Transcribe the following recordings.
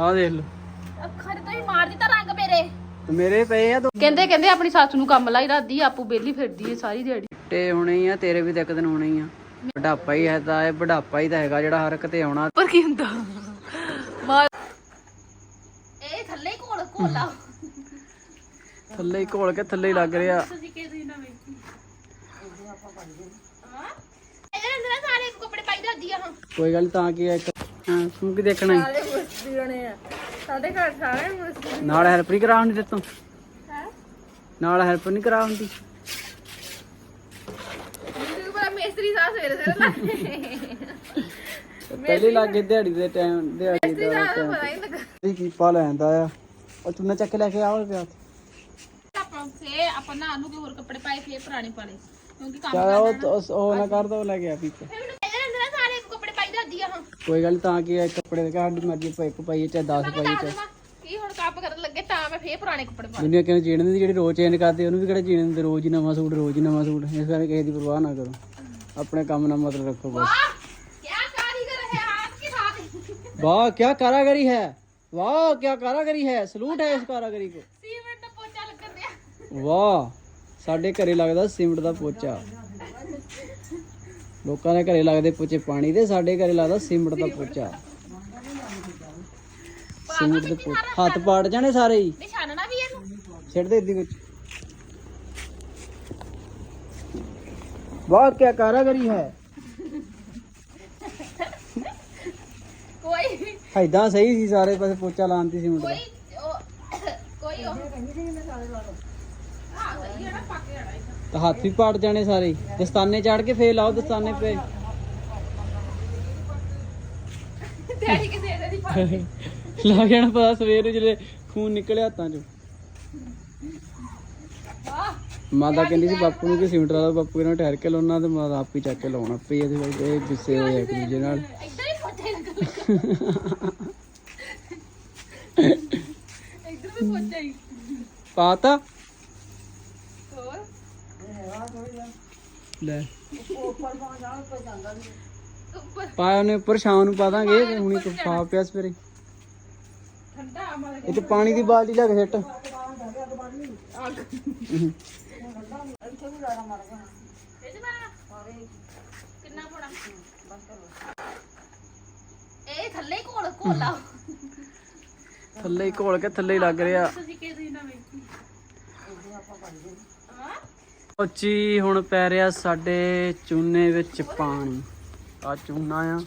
ਆਹ ਦੇਖ ਲਓ। ਅੱਖਾਂ ਤੇ ਵੀ ਮਾਰ ਦਿੱਤਾ ਰੰਗ ਮੇਰੇ। ਤੇ ਮੇਰੇ ਪਏ ਆ ਦੋ। ਕਹਿੰਦੇ ਕਹਿੰਦੇ ਆਪਣੀ ਸੱਸ ਨੂੰ ਕੰਮ ਲਾਈ ਰੱਦੀ ਆਪੂ ਬੇਲੀ ਫਿਰਦੀ ਏ ਸਾਰੀ ਦਿਹਾੜੀ। ਚਿੱਟੇ ਹੋਣੇ ਹੀ ਆ ਤੇਰੇ ਵੀ ਤਾਂ ਇੱਕ ਦਿਨ ਹੋਣੇ ਹੀ ਆ। ਬੁਢਾਪਾ ਹੀ ਹੈ ਤਾਂ ਇਹ ਬੁਢਾਪਾ ਹੀ ਤਾਂ ਹੈਗਾ ਜਿਹੜਾ ਹਰ ਇੱਕ ਤੇ ਆਉਣਾ। ਪਰ ਕੀ ਹੁੰਦਾ? ਮਾਰ ਇਹ ਥੱਲੇ ਹੀ ਕੋਲ ਕੋਲਾ ਥੱਲੇ ਹੀ ਘੋਲ ਕੇ ਥੱਲੇ ਹੀ ਲੱਗ ਰਿਹਾ। ਤੁਸੀਂ ਨਾ ਵੇਖੀ। ਸਾਰੇ ਕੱਪੜੇ ਪਾਈ ਆ ਹਾਂ ਕੋਈ ਗੱਲ ਨੀ, ਤਾਂ ਕੀ ਆ ਇੱਕ। ਹਾਂ ਤੂੰ ਕੀ ਦੇਖਣਾ ਈ? ਸਾਰੇ ਮੁਸਤੀ ਹੋਣੇ ਆ। ਸਾਡੇ ਘਰ ਸਾਰੇ ਮੁਸਤੀ ਨਾਲ ਹੈਲਪ ਨਹੀਂ ਕਰਾ ਹੁੰਦੀ ਤੇ ਤੂੰ? ਹੈ? ਨਾਲ ਹੈਲਪ ਨਹੀਂ ਕਰਾ ਹੁੰਦੀ ਮੈਨੂੰ ਬੜਾ ਮੇਸਤਰੀ ਸਾਹ ਸਵੇਰੇ ਸਵੇਰੇ ਲੱਗੇ ਪਹਿਲੇ ਲੱਗੇ ਦਿਹਾੜੀ ਦੇ ਟਾਈਮ ਦਿਹਾੜੀ ਮੇਸਤਰੀ ਦਾ ਸਾਹ ਟਾਈਮ ਪਤਾ ਹੀ ਨਹੀਂ ਲੱਗਾ। ਇਹ ਕੀਪਾ ਲੈਂਦਾ ਆ। ਉਹ ਚੁੰਨਾ ਚੱਕ ਕੇ ਲੈ ਕੇ ਆਓ ਪਿਆ ਆਪਾਂ ਫੇ ਆਪਾਂ ਨਾ ਨੂੰ ਕੇ ਹੋਰ ਕੱਪੜੇ ਪਾਏ ਫੇਰ ਪੁਰਾਣੇ ਪਾਲੇ। ਕਿਉਂਕਿ ਕੰਮ ਚਾ ਉਹ ਉਹ- ਉਹ ਨਾ ਕਰ ਦੋ ਲੈ ਕੇ ਆ ਪੀਪੇ ਫੇ ਮੈਨੂੰ ਇਹਦੇ ਅੰਦਰ ਨਾ ਸਾਰੇ ਕੱਪੜੇ ਪਾਈ ਰੱਦੀ ਆ ਹਾਂ ਕੋਈ ਗੱਲ ਤਾਂ ਕੀ ਹੈ ਕੱਪੜੇ ਦੇ ਸਾਡੀ ਮਰਜ਼ੀ ਪਾ ਇੱਕ ਪਾਈਏ ਚਾਹੇ 10 ਪਾਈਏ ਚਾਹੇ। ਕੀ ਹੁਣ ਕੰਮ ਕਰਨ ਲੱਗੇ ਤਾਂ ਮੈਂ ਫੇਰ ਪੁਰਾਣੇ ਕੱਪੜੇ ਪਾ ਦੁਨੀਆ ਕਿਉਂ ਜੀਣ ਦੀ ਜਿਹੜੀ ਰੋਜ਼ ਚੇਂਜ ਕਰਦੇ ਉਹਨੂੰ ਵੀ ਕਿਹੜਾ ਜੀਣ ਦਿੰਦੇ ਰੋਜ਼ ਨਵਾਂ ਸੂਟ ਰੋਜ਼ ਨਵਾਂ ਸੂਟ ਇਸ ਕਰਕੇ ਕਿਸੇ ਦੀ ਪਰਵਾਹ ਨਾ ਕਰੋ। ਆਪਣੇ ਕੰਮ ਨਾਲ ਮਤਲਬ ਰੱਖੋ ਬਸ। ਵਾਹ ਕੀ ਕਾਰਾਗਰੀ ਹੈ। ਵਾਹ ਕੀ ਕਾਰਾਗਰੀ ਹੈ। ਸਲੂਟ ਹੈ ਇਸ ਕਾਰਾਗਰੀ ਕੋ ਸੀਮੈਂਟ ਦਾ ਪੋਚਾ ਲੱਗਣ ਵਾਹ ਸਾਡੇ ਘਰੇ ਲੱਗਦਾ ਸੀਮਟ ਦਾ ਪੋਚਾ। ਲੋਕਾਂ ਦੇ ਘਰੇ ਲੱਗਦੇ ਪੋਚੇ ਪਾਣੀ ਦੇ ਸਾਡੇ ਘਰੇ ਲੱਗਦਾ ਸੀਮਟ ਦਾ ਪੋਚਾ। ਸੀਮਟ ਦੇ ਪੋਚੇ। ਹੱਥ ਪਾੜ ਜਾਣੇ ਸਾਰੇ ਹੀ। ਨਿਸ਼ਾਨਣਾ ਵੀ ਇਹਨੂੰ। ਛੱਡ ਦੇ ਇੱਦੀ ਵਿੱਚ। ਵਾਹ ਕੀ ਕਾਰਾਗਰੀ ਹੈ। ਕੋਈ ਐਦਾਂ ਸਹੀ ਸੀ ਸਾਰੇ ਪਾਸੇ ਪੋਚਾ ਲਾਉਂਦੀ ਸੀਮਟ ਦਾ ਕੋਈ ਉਹ ਕੋਈ ਉਹ ਤਾਂ ਹੱਥ ਵੀ ਪਾੜ ਜਾਣੇ ਸਾਰੇ। ਦਸਤਾਨੇ ਚਾੜ ਕੇ ਫੇਰ ਲਾਓ ਦਸਤਾਨੇ ਪੇ ਡੈਡੀ ਕਿਸੇ ਦੀ ਜਾਣਾ ਪਤਾ ਸਵੇਰ ਨੂੰ ਜਿਹੜੇ ਖੂਨ ਨਿਕਲਿਆ ਹੱਥਾਂ 'ਚੋਂ। ਮਾਤਾ ਕਹਿੰਦੀ ਸੀ ਬਾਪੂ ਨੂੰ ਕਿ ਸਿਮਟਰ ਵਾਲਾ ਬਾਪੂ ਕਹਿੰਦਾ ਠਹਿਰ ਕੇ ਲਾਉਣਾ ਤੇ ਮਾਤਾ ਆਪ ਹੀ ਚੱਕ ਕੇ ਲਾਉਣਾ ਪਈ ਇਹਦੇ ਵਿੱਚ ਇਹ ਗੁੱਸੇ ਹੋਏ ਇੱਕ ਦੂਜੇ ਨਾਲ। ਇੱਧਰ ਵੀ ਪਾਤਾ ਹੋਰ ਲੈ। ਪਾਇਆ ਉਹਨੇ ਉੱਪਰ ਸ਼ਾਮ ਨੂੰ ਪਾ ਦਾਂਗੇ ਤੇ ਹੁਣੀ ਤੂੰ ਪਾ ਪਿਆ ਸਵੇਰੇ। ਠੰਡਾ ਇਹ ਤੇ ਪਾਣੀ ਦੀ ਬਾਲਟੀ ਲੈ ਕੇ ਸਿੱਟ। ਕਿੰਨਾ ਪਾਣਾ ਇਹ ਥੱਲੇ ਹੀ ਕੋਲ ਕੋਲਾ ਥੱਲੇ ਹੀ ਘੋਲ ਕੇ ਥੱਲੇ ਹੀ ਲੱਗ ਰਿਹਾ। ਤੁਸੀਂ ਕਿਹ ਦੀ ਨਾ ਵੇਖੀ। ਉੱਚੀ ਹੁਣ ਪੈ ਰਿਹਾ ਸਾਡੇ ਚੂਨੇ ਵਿੱਚ ਪਾਣੀ। ਆ ਚੂਨਾ ਆ।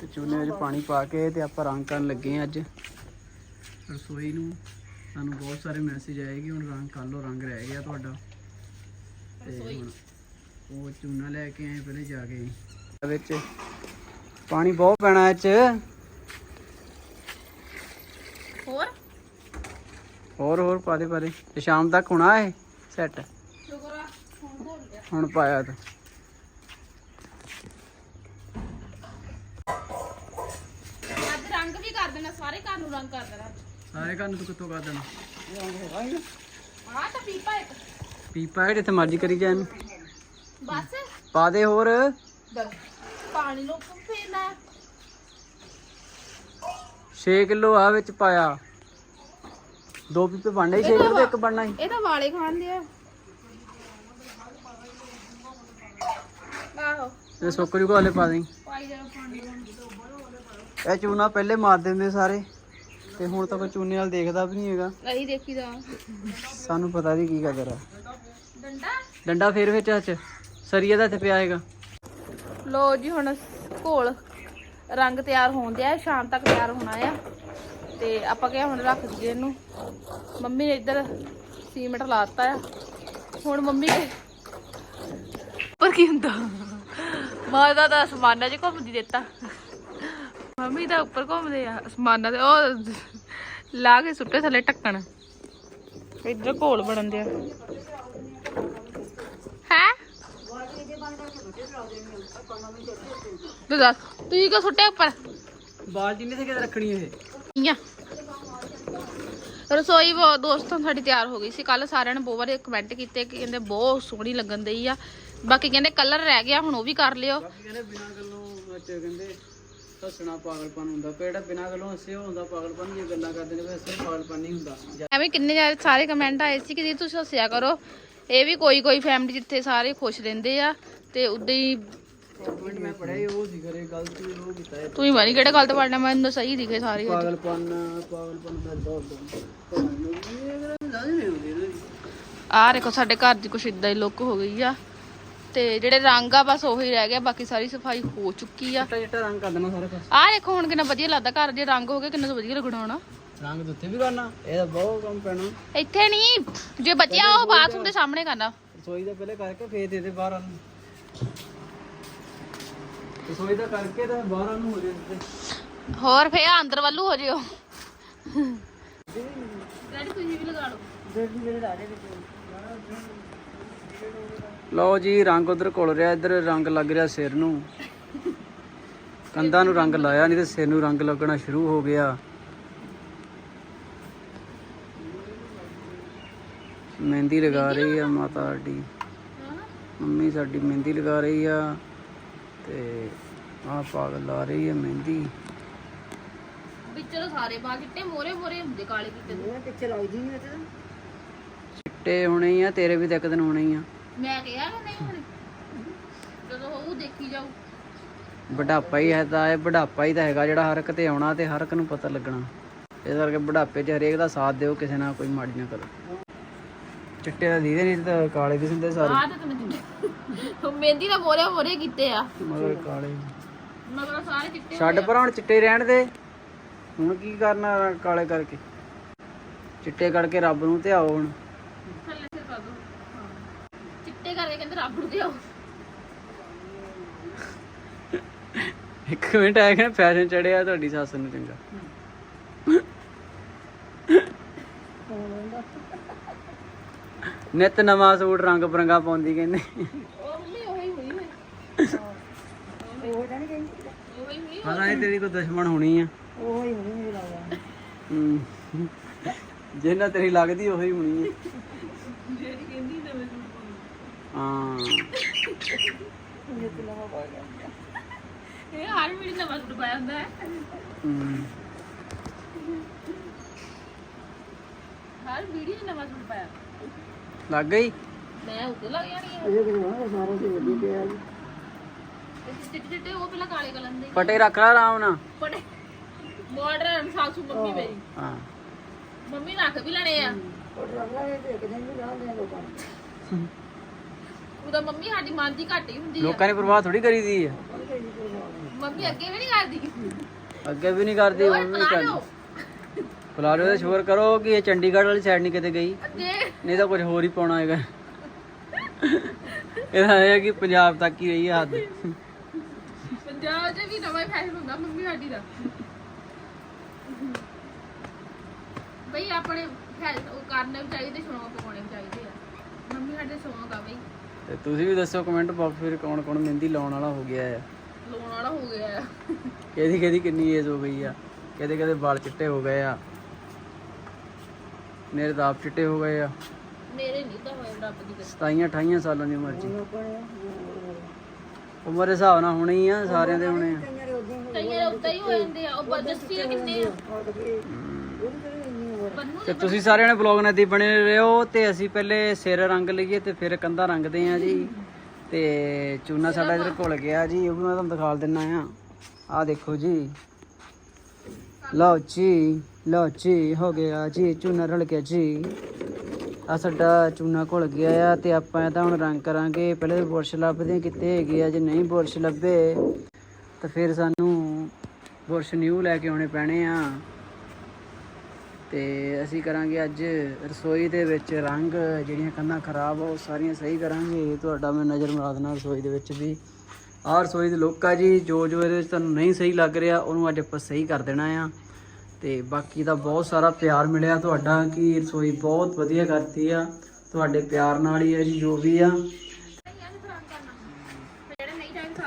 ਤੇ ਚੂਨੇ ਵਿੱਚ ਪਾਣੀ ਪਾ ਕੇ ਤੇ ਆਪਾਂ ਰੰਗ ਕਰਨ ਲੱਗੇ ਆ ਅੱਜ। ਰਸੋਈ ਨੂੰ ਸਾਨੂੰ ਬਹੁਤ ਸਾਰੇ ਮੈਸੇਜ ਆਏ ਕਿ ਹੁਣ ਰੰਗ ਕਰ ਲਓ ਰੰਗ ਰਹਿ ਗਿਆ ਤੁਹਾਡਾ। ਤੇ ਹੁਣ ਉਹ ਚੂਨਾ ਲੈ ਕੇ ਆਏ ਪਹਿਲੇ ਜਾ ਕੇ। ਵਿੱਚ ਪਾਣੀ ਬਹੁਤ ਪੈਣਾ ਇਹ ਚ। ਹੋਰ? ਹੋਰ ਹੋਰ ਪਾ ਦੇ ਪਾ ਦੇ। ਤੇ ਸ਼ਾਮ ਤੱਕ ਹੋਣਾ ਇਹ ਸੈੱਟ ਹੁਣ ਪਾਇਆ ਤਾਂ। ਅੱਜ ਰੰਗ ਵੀ ਕਰ ਦੇਣਾ ਸਾਰੇ ਘਰ ਨੂੰ ਰੰਗ ਕਰ ਦੇਣਾ। ਸਾਰੇ ਘਰ ਨੂੰ ਤੂੰ ਕਿੱਥੋਂ ਕਰ ਦੇਣਾ? ਆਹ ਤਾਂ ਪੀਪਾ ਇੱਕ। ਪੀਪਾ ਹੈ ਜਿੱਥੇ ਮਰਜ਼ੀ ਕਰੀ ਜਾਣ। ਬਸ। ਪਾ ਦੇ ਹੋਰ। ਦਰ ਪਾਣੀ ਨੂੰ ਫੇਰਨਾ 6 ਕਿਲੋ ਆ ਵਿੱਚ ਪਾਇਆ। ਦੋ ਪੀਪੇ ਬਣਨੇ 6 ਕਿਲੋ ਤੇ ਇੱਕ ਬਣਨਾ ਸੀ। ਇਹ ਤਾਂ ਵਾਲੇ ਖਾਂਦੇ ਆ ਆਹੋ ਤੇ ਸੁੱਕ ਜੂਗਾ ਹਲੇ ਪਾ ਦੇਂ ਇਹ ਚੂਨਾ ਪਹਿਲੇ ਮਾਰ ਦਿੰਦੇ ਸਾਰੇ ਤੇ ਹੁਣ ਤਾਂ ਕੋਈ ਚੂਨੇ ਨਾਲ ਦੇਖਦਾ ਵੀ ਨਹੀਂ ਹੈਗਾ। ਅਹੀ ਦੇਖੀਦਾ। ਸਾਨੂੰ ਪਤਾ ਨਹੀਂ ਕੀ ਕਦਰ ਆ। ਡੰਡਾ? ਡੰਡਾ ਫੇਰ ਵਿੱਚ ਹੱਥ 'ਚ ਸਰੀਆ ਦਾ ਇੱਥੇ ਪਿਆ ਹੈਗਾ। ਲੋ ਜੀ ਹੁਣ ਘੋਲ ਰੰਗ ਤਿਆਰ ਹੋਣ ਦਿਆ ਸ਼ਾਮ ਤੱਕ ਤਿਆਰ ਹੋਣਾ ਆ। ਤੇ ਆਪਾਂ ਕਿਹਾ ਹੁਣ ਰੱਖ ਦਈਏ ਇਹਨੂੰ। ਮੰਮੀ ਨੇ ਇੱਧਰ ਸੀਮੈਂਟ ਲਾਤਾ ਆ। ਹੁਣ ਮੰਮੀ ਕੇ ਪਰ ਕੀ ਹੁੰਦਾ? ਮਾਦਾ ਦਾ ਅਸਮਾਨਾਂ 'ਚ ਘੁੰਮਦੀ ਦਿੱਤਾ। ਮੰਮੀ ਦਾ ਉੱਪਰ ਘੁੰਮਦੇ ਆ ਅਸਮਾਨਾਂ ਦੇ ਉਹ ਲਾ ਕੇ ਸੁੱਟੇ ਥੱਲੇ ਢੱਕਣ। ਇੱਧਰ ਘੋਲ ਬਣਨ ਦਿਆ। ਹੈ? ਤੂੰ ਦੱਸ ਤੂੰ ਕਿਉਂ ਸੁੱਟੇ ਉੱਪਰ? ਬਾਲਟੀ ਨੇ ਕਿਤੇ ਰੱਖਣੀ ਇਹ। ਰਸੋਈ ਦੋਸਤੋ ਸਾਡੀ ਤਿਆਰ ਹੋ ਗਈ ਸੀ। ਕੱਲ ਸਾਰਿਆਂ ਨੇ ਬਹੁਤ ਵਾਰੀ ਕਮੈਂਟ ਕੀਤੇ ਕਿ ਕਹਿੰਦੇ ਬਹੁਤ ਸੋਹਣੀ ਲੱਗਣ ਦਈ ਆ। ਬਾਕੀ ਕਹਿੰਦੇ ਕਲਰ ਰਹਿ ਗਿਆ ਹੁਣ ਉਹ ਵੀ ਕਰ ਲਿਓ। ਕਹਿੰਦੇ ਬਿਨਾਂ ਗੱਲੋਂ ਵਿੱਚ ਕਹਿੰਦੇ ਹੱਸਣਾ ਪਾਗਲਪਨ ਹੁੰਦਾ। ਜਿਹੜਾ ਬਿਨਾਂ ਗੱਲੋਂ ਹੱਸੇ ਉਹ ਹੁੰਦਾ ਪਾਗਲਪਨ ਜੇ ਗੱਲਾਂ ਕਰਦੇ ਨੇ ਫਿਰ ਹੱਸੇ ਪਾਗਲਪਨ ਨਹੀਂ ਹੁੰਦਾ। ਜਾਂ- ਐਵੇਂ ਕਿੰਨੇ ਜ਼ਿਆਦਾ ਸਾਰੇ ਕਮੈਂਟ ਆਏ ਸੀ ਕਿ ਜੀ ਤੁਸੀਂ ਹੱਸਿਆ ਕਰੋ। ਇਹ ਵੀ ਕੋਈ ਕੋਈ ਫੈਮਿਲੀ ਜਿੱਥੇ ਸਾਰੇ ਖੁਸ਼ ਰਹਿੰਦੇ ਆ ਤੇ ਉਦਾਂ ਹੀ ਕਮੈਂਟ ਮੈਂ ਪੜਿਆ ਉਹ ਸੀ ਕਰੇ ਗਲਤ ਉਹ ਕੀਤਾ ਹੈ। ਤੂੰ ਹੀ ਮਾਰੀ ਕਿਹੜੇ ਗਲਤ ਪੜਨਾ ਮੈਨੂੰ ਤਾਂ ਸਹੀ ਦਿਖੇ ਸਾਰੇ ਅੱਜ। ਪਾਗਲਪਨ ਪਾਗਲਪਨ ਦਾ ਦੌਰ ਦੋ ਆਹ ਦੇਖੋ ਸਾਡੇ ਘਰ ਦੀ ਕੁਛ ਇਦਾਂ ਹੀ ਲੁੱਕ ਹੋ ਗਈ ਆ। ਤੇ ਜਿਹੜੇ ਰੰਗ ਆ ਬਸ ਉਹੀ ਰਹਿ ਗਿਆ ਬਾਕੀ ਸਾਰੀ ਸਫ਼ਾਈ ਹੋ ਚੁੱਕੀ ਆ। ਚਿੱਟਾ ਚਿੱਟਾ ਰੰਗ ਕਰ ਦੇਣਾ ਸਾਰੇ ਪਾਸੇ ਆਹ ਦੇਖੋ ਹੁਣ ਕਿੰਨਾ ਵਧੀਆ ਲੱਗਦਾ ਘਰ ਜੇ ਰੰਗ ਹੋ ਗਏ ਕਿੰਨਾ ਵਧੀਆ ਲੱਗਣਾ ਹੋਣਾ। ਰੰਗ ਦੇ ਉੱਤੇ ਵੀ ਕਰਨਾ ਇਹਦਾ ਬਹੁਤ ਕੰਮ ਪੈਣਾ। ਇੱਥੇ ਨਹੀਂ ਜੇ ਬਚਿਆ ਉਹ ਬਾਥਰੂਮ ਦੇ ਸਾਹਮਣੇ ਕਰਨਾ। ਰਸੋਈ ਦਾ ਪਹਿਲੇ ਕਰਕੇ ਫੇਰ ਦੇ ਦੇ ਬਾਹਰ ਨੂੰ। ਰਸੋਈ ਦਾ ਕਰਕੇ ਤਾਂ ਬਾਹਰ ਨੂੰ ਹੋ ਜੇ ਹੋਰ ਫੇਰ ਅੰਦਰ ਵੱਲੂ ਹੋ ਜਿਓ। ਡੈਡੀ ਤੁਸੀਂ ਵੀ ਲਗਾ ਲਓ। ਲਓ ਜੀ ਰੰਗ ਉਧਰ ਘੁਲ ਰਿਹਾ ਇੱਧਰ ਰੰਗ ਲੱਗ ਰਿਹਾ ਸਿਰ ਨੂੰ। ਕੰਧਾਂ ਨੂੰ ਰੰਗ ਲਾਇਆ ਨਹੀਂ ਤੇ ਸਿਰ ਨੂੰ ਰੰਗ ਲੱਗਣਾ ਸ਼ੁਰੂ ਹੋ ਗਿਆ। ਮਹਿੰਦੀ ਲਗਾ ਰਹੀ ਆ ਮਾਤਾ ਸਾਡੀ। ਮੰਮੀ ਸਾਡੀ ਮਹਿੰਦੀ ਲਗਾ ਰਹੀ ਆ ਤੇ ਆਹ ਪਾਗਲ ਲਾ ਰਹੀ ਆ ਮਹਿੰਦੀ। ਵਿੱਚੋਂ ਸਾਰੇ ਬਾਲ ਚਿੱਟੇ ਮੋਰੇ ਮੋਰੇ ਹੁੰਦੇ ਕਾਲੇ ਕੀਤੇ ਚਿੱਟੇ ਹੋਣੇ ਆ ਤੇਰੇ ਵੀ ਤਾਂ ਇੱਕ ਦਿਨ ਹੋਣੇ ਆ। ਮੈਂ ਕਿਹਾ ਕਿ ਨਹੀਂ ਹੁਣ। ਜਦੋਂ ਹੋਊ ਦੇਖੀ ਜਾਊ। ਬੁਢਾਪਾ ਹੀ ਹੈ ਤਾਂ ਇਹ ਬੁਢਾਪਾ ਹੀ ਤਾਂ ਹੈਗਾ ਜਿਹੜਾ ਹਰ ਇੱਕ ਤੇ ਆਉਣਾ ਤੇ ਹਰ ਇੱਕ ਨੂੰ ਪਤਾ ਲੱਗਣਾ। ਇਸ ਕਰਕੇ ਬੁਢਾਪੇ 'ਚ ਹਰੇਕ ਦਾ ਸਾਥ ਦਿਓ ਕਿਸੇ ਨਾਲ ਕੋਈ ਮਾੜੀ ਨਾ ਕਰੋ। ਚਿੱਟੇ ਦਾ ਦੀਦੇ ਨਹੀਂ ਤਾਂ ਕਾਲੇ ਵੀ ਹੁੰਦੇ ਸਾਰੇ। ਆਹ ਤਾਂ ਮਹਿੰਦੀ ਦਾ ਮੋਰੇ ਮੋਰੇ ਕੀਤੇ ਆ। ਮਗਰ ਕਾਲੇ ਮਗਰ ਸਾਰੇ ਚਿੱਟੇ ਛੱਡ ਪਰ ਹੁਣ ਚਿੱਟੇ ਰਹਿਣ ਦੇ। ਹੁਣ ਕੀ ਕਰਨਾ ਕਾਲੇ ਕਰਕੇ? ਚਿੱਟੇ ਕਰਕੇ ਰੱਬ ਨੂੰ ਧਿਆਓ ਹੁਣ। ਥੱਲੇ ਸਿਰ ਕਰ ਦੋ ਚਿੱਟੇ ਕਰਕੇ ਦਿਓ। ਇੱਕ ਮਿੰਟ ਆਇਆ ਕਿ ਫੈਸ਼ਨ ਚੜਿਆ ਤੁਹਾਡੀ ਸੱਸ ਨੂੰ ਚੰਗਾ। ਨਿਤ ਨਵਾਂ ਸੂਟ ਰੰਗ ਬਰੰਗਾ ਪਾਉਂਦੀ ਕਹਿੰਦੇ। ਹਾਂ ਇਹ ਤੇਰੀ ਕੋਈ ਦੁਸ਼ਮਣ ਹੋਣੀ ਆ। ਉਹੀ ਹੋਣੀ ਮੇਰਾ ਜਿੰਨਾ ਤੇਰੀ ਲੱਗਦੀ ਉਹੀ ਹੋਣੀ ਆ ਜਿਹੜੀ ਕਹਿੰਦੀ ਨਵੇਂ ਹਾਂ ਇਹ ਹਰ ਵੀਡੀ ਨਵਾਂ ਸੂਟ ਪਾਇਆ ਹੁੰਦਾ ਹੈ। ਹਮ। ਹਰ ਵੀਡੀਓ 'ਚ ਨਵਾਂ ਸੂਟ ਪਾਇਆ ਲੱਗ ਗਈ? ਮੈਂ ਉੱਤੇ ਲੱਗ ਜਾਣੀ ਹੈ ਅਜੇ ਕਿਹੜਾ ਸਾਰਾ ਤੇ ਵਧੀਆ ਪਿਆ ਜੀ। ਚਿੱਟੇ ਚਿੱਟੇ ਉਹ ਪਹਿਲਾਂ ਕਾਲੇ ਕਲਰ ਦੇ। ਪਟੇ ਰੱਖ ਲੈ ਆਰਾਮ ਨਾਲ। ਬੜੇ ਮਾਡਰਨ ਸਾਸੂ ਮੰਮੀ ਮੇਰੀ। ਹਾਂ। ਮੰਮੀ ਰੱਖ ਵੀ ਲੈਣੇ ਆ। ਉਹਦਾ ਮੰਮੀ ਸਾਡੀ ਮੰਨਦੀ ਘੱਟ ਹੀ ਹੁੰਦੀ ਆ। ਲੋਕਾਂ ਨੇ ਪਰਵਾਹ ਥੋੜੀ ਕਰੀਦੀ ਆ। ਮੰਮੀ ਅੱਗੇ ਵੀ ਨਹੀਂ ਕਰਦੀ। ਅੱਗੇ ਵੀ ਨਹੀਂ ਕਰਦੀ ਹੁਣ ਵੀ ਪਲਾ ਕਰਦੀ ਲਓ। ਬੁਲਾਰੋ ਦਾ ਸ਼ੁਕਰ ਕਰੋ ਕਿ ਇਹ ਚੰਡੀਗੜ੍ਹ ਵਾਲੀ ਸਾਈਡ ਨਹੀਂ ਕਿਤੇ ਗਈ। ਦੇ ਨਹੀਂ ਤਾਂ ਕੁਝ ਹੋਰ ਹੀ ਪਾਉਣਾ ਹੈਗਾ। ਇਹਦਾ ਇਹ ਹੈ ਕਿ ਪੰਜਾਬ ਤੱਕ ਹੀ ਰਹੀ ਹੈ ਹੱਦ। ਪੰਜਾਬ 'ਚ ਵੀ ਨਵਾਂ ਫੈਸ਼ਨ ਹੁੰਦਾ ਮੰਮੀ ਸਾਡੀ ਦਾ। ਬਈ ਆਪਣੇ ਫੈ- ਉਹ ਕਰਨੇ ਵੀ ਚਾਹੀਦੇ ਸ਼ੌਂਕ ਪਾਉਣੇ ਵੀ ਚਾਹੀਦੇ ਆ। ਮੰਮੀ ਸਾਡੇ ਸ਼ੌਂਕ ਆ ਬਈ। ਤੇ ਤੁਸੀਂ ਵੀ ਦੱਸੋ ਕਮੈਂਟ ਬਾਕਸ ਵਿੱਚ ਕੌਣ ਕੌਣ ਮਹਿੰਦੀ ਲਾਉਣ ਵਾਲਾ ਹੋ ਗਿਆ ਹੈ ਲਾਉਣ ਵਾਲਾ ਹੋ ਗਿਆ ਆ। ਕਿਹਦੀ ਕਿਹਦੀ ਕਿੰਨੀ ਏਜ ਹੋ ਗਈ ਆ ਕਿਹਦੇ ਕਿਹਦੇ ਵਾਲ ਚਿੱਟੇ ਹੋ ਗਏ ਆ। ਮੇਰੇ ਤਾਂ ਆਪ ਚਿੱਟੇ ਹੋ ਗਏ ਆ। ਮੇਰੇ ਨਹੀਂ ਤਾਂ ਹੋਏ ਰੱਬ ਦੀ ਕਿਰਪਾ। 27 28 ਸਾਲਾਂ ਦੀ ਉਮਰ 'ਚ। ਉਮਰ ਦੇ ਹਿਸਾਬ ਨਾਲ ਹੋਣੇ ਹੀ ਆ ਸਾਰਿਆਂ ਦੇ ਹੋਣੇ ਆ। ਕਈਆਂ ਦੇ ਉੱਤੇ ਹੀ ਹੋ ਜਾਂਦੇ ਆ ਉਹ ਬਦਸਤੀ ਦੇ ਕਿੰਨੇ ਆ। ਤੇ ਤੁਸੀਂ ਸਾਰਿਆਂ ਨੇ ਬਲੌਗ ਨਾਲ ਦੀ ਬਣੇ ਰਹੋ ਤੇ ਅਸੀਂ ਪਹਿਲੇ ਸਿਰ ਰੰਗ ਲਈਏ ਤੇ ਫਿਰ ਕੰਧਾਂ ਰੰਗਦੇ ਆ ਜੀ। ਤੇ ਚੂਨਾ ਸਾਡਾ ਇਧਰ ਘੁਲ ਗਿਆ ਜੀ, ਉਹ ਵੀ ਮੈਂ ਤੁਹਾਨੂੰ ਦਿਖਾ ਦਿੰਨਾ ਆ। ਆ ਦੇਖੋ ਜੀ। ਲਓ ਜੀ ਲਓ ਜੀ, ਹੋ ਗਿਆ ਜੀ, ਚੂਨਾ ਰਲ ਗਿਆ ਜੀ। ਆ ਸਾਡਾ ਚੂਨਾ ਘੁਲ ਗਿਆ ਆ ਤੇ ਆਪਾਂ ਤਾਂ ਹੁਣ ਰੰਗ ਕਰਾਂਗੇ। ਪਹਿਲੇ ਬੁਰਸ਼ ਲੱਭਦੇ ਆ ਹੈਗੇ ਆ, ਜੇ ਨਹੀਂ ਬੁਰਸ਼ ਲੱਭੇ ਤਾਂ ਫਿਰ ਸਾਨੂੰ ਬੁਰਸ਼ ਨਿਊ ਲੈ ਕੇ ਆਉਣੇ ਪੈਣੇ ਆ। ਤੇ ਅਸੀਂ ਕਰਾਂਗੇ ਅੱਜ ਰਸੋਈ ਦੇ ਵਿੱਚ ਰੰਗ ਜਿਹੜੀਆਂ ਕੰਧਾਂ ਖਰਾਬ ਆ ਉਹ ਸਾਰੀਆਂ ਸਹੀ ਕਰਾਂਗੇ। ਤੁਹਾਡਾ ਮੈਂ ਨਜ਼ਰ ਮਾਰ ਦੇਣਾ ਰਸੋਈ ਦੇ ਵਿੱਚ ਵੀ। ਆਹ ਰਸੋਈ ਦੇ ਲੋਕ ਆ ਜੀ ਜੋ ਜੋ ਇਹਦੇ ਵਿੱਚ ਤੁਹਾਨੂੰ ਨਹੀਂ ਸਹੀ ਲੱਗ ਰਿਹਾ ਉਹਨੂੰ ਅੱਜ ਆਪਾਂ ਸਹੀ ਕਰ ਦੇਣਾ ਆ। ਤੇ ਬਾਕੀ ਦਾ ਬਹੁਤ ਸਾਰਾ ਪਿਆਰ ਮਿਲਿਆ ਤੁਹਾਡਾ ਕਿ ਰਸੋਈ ਬਹੁਤ ਵਧੀਆ ਕਰਤੀ ਆ। ਤੁਹਾਡੇ ਪਿਆਰ ਨਾਲ ਹੀ ਆ ਜੀ ਜੋ ਵੀ ਆ।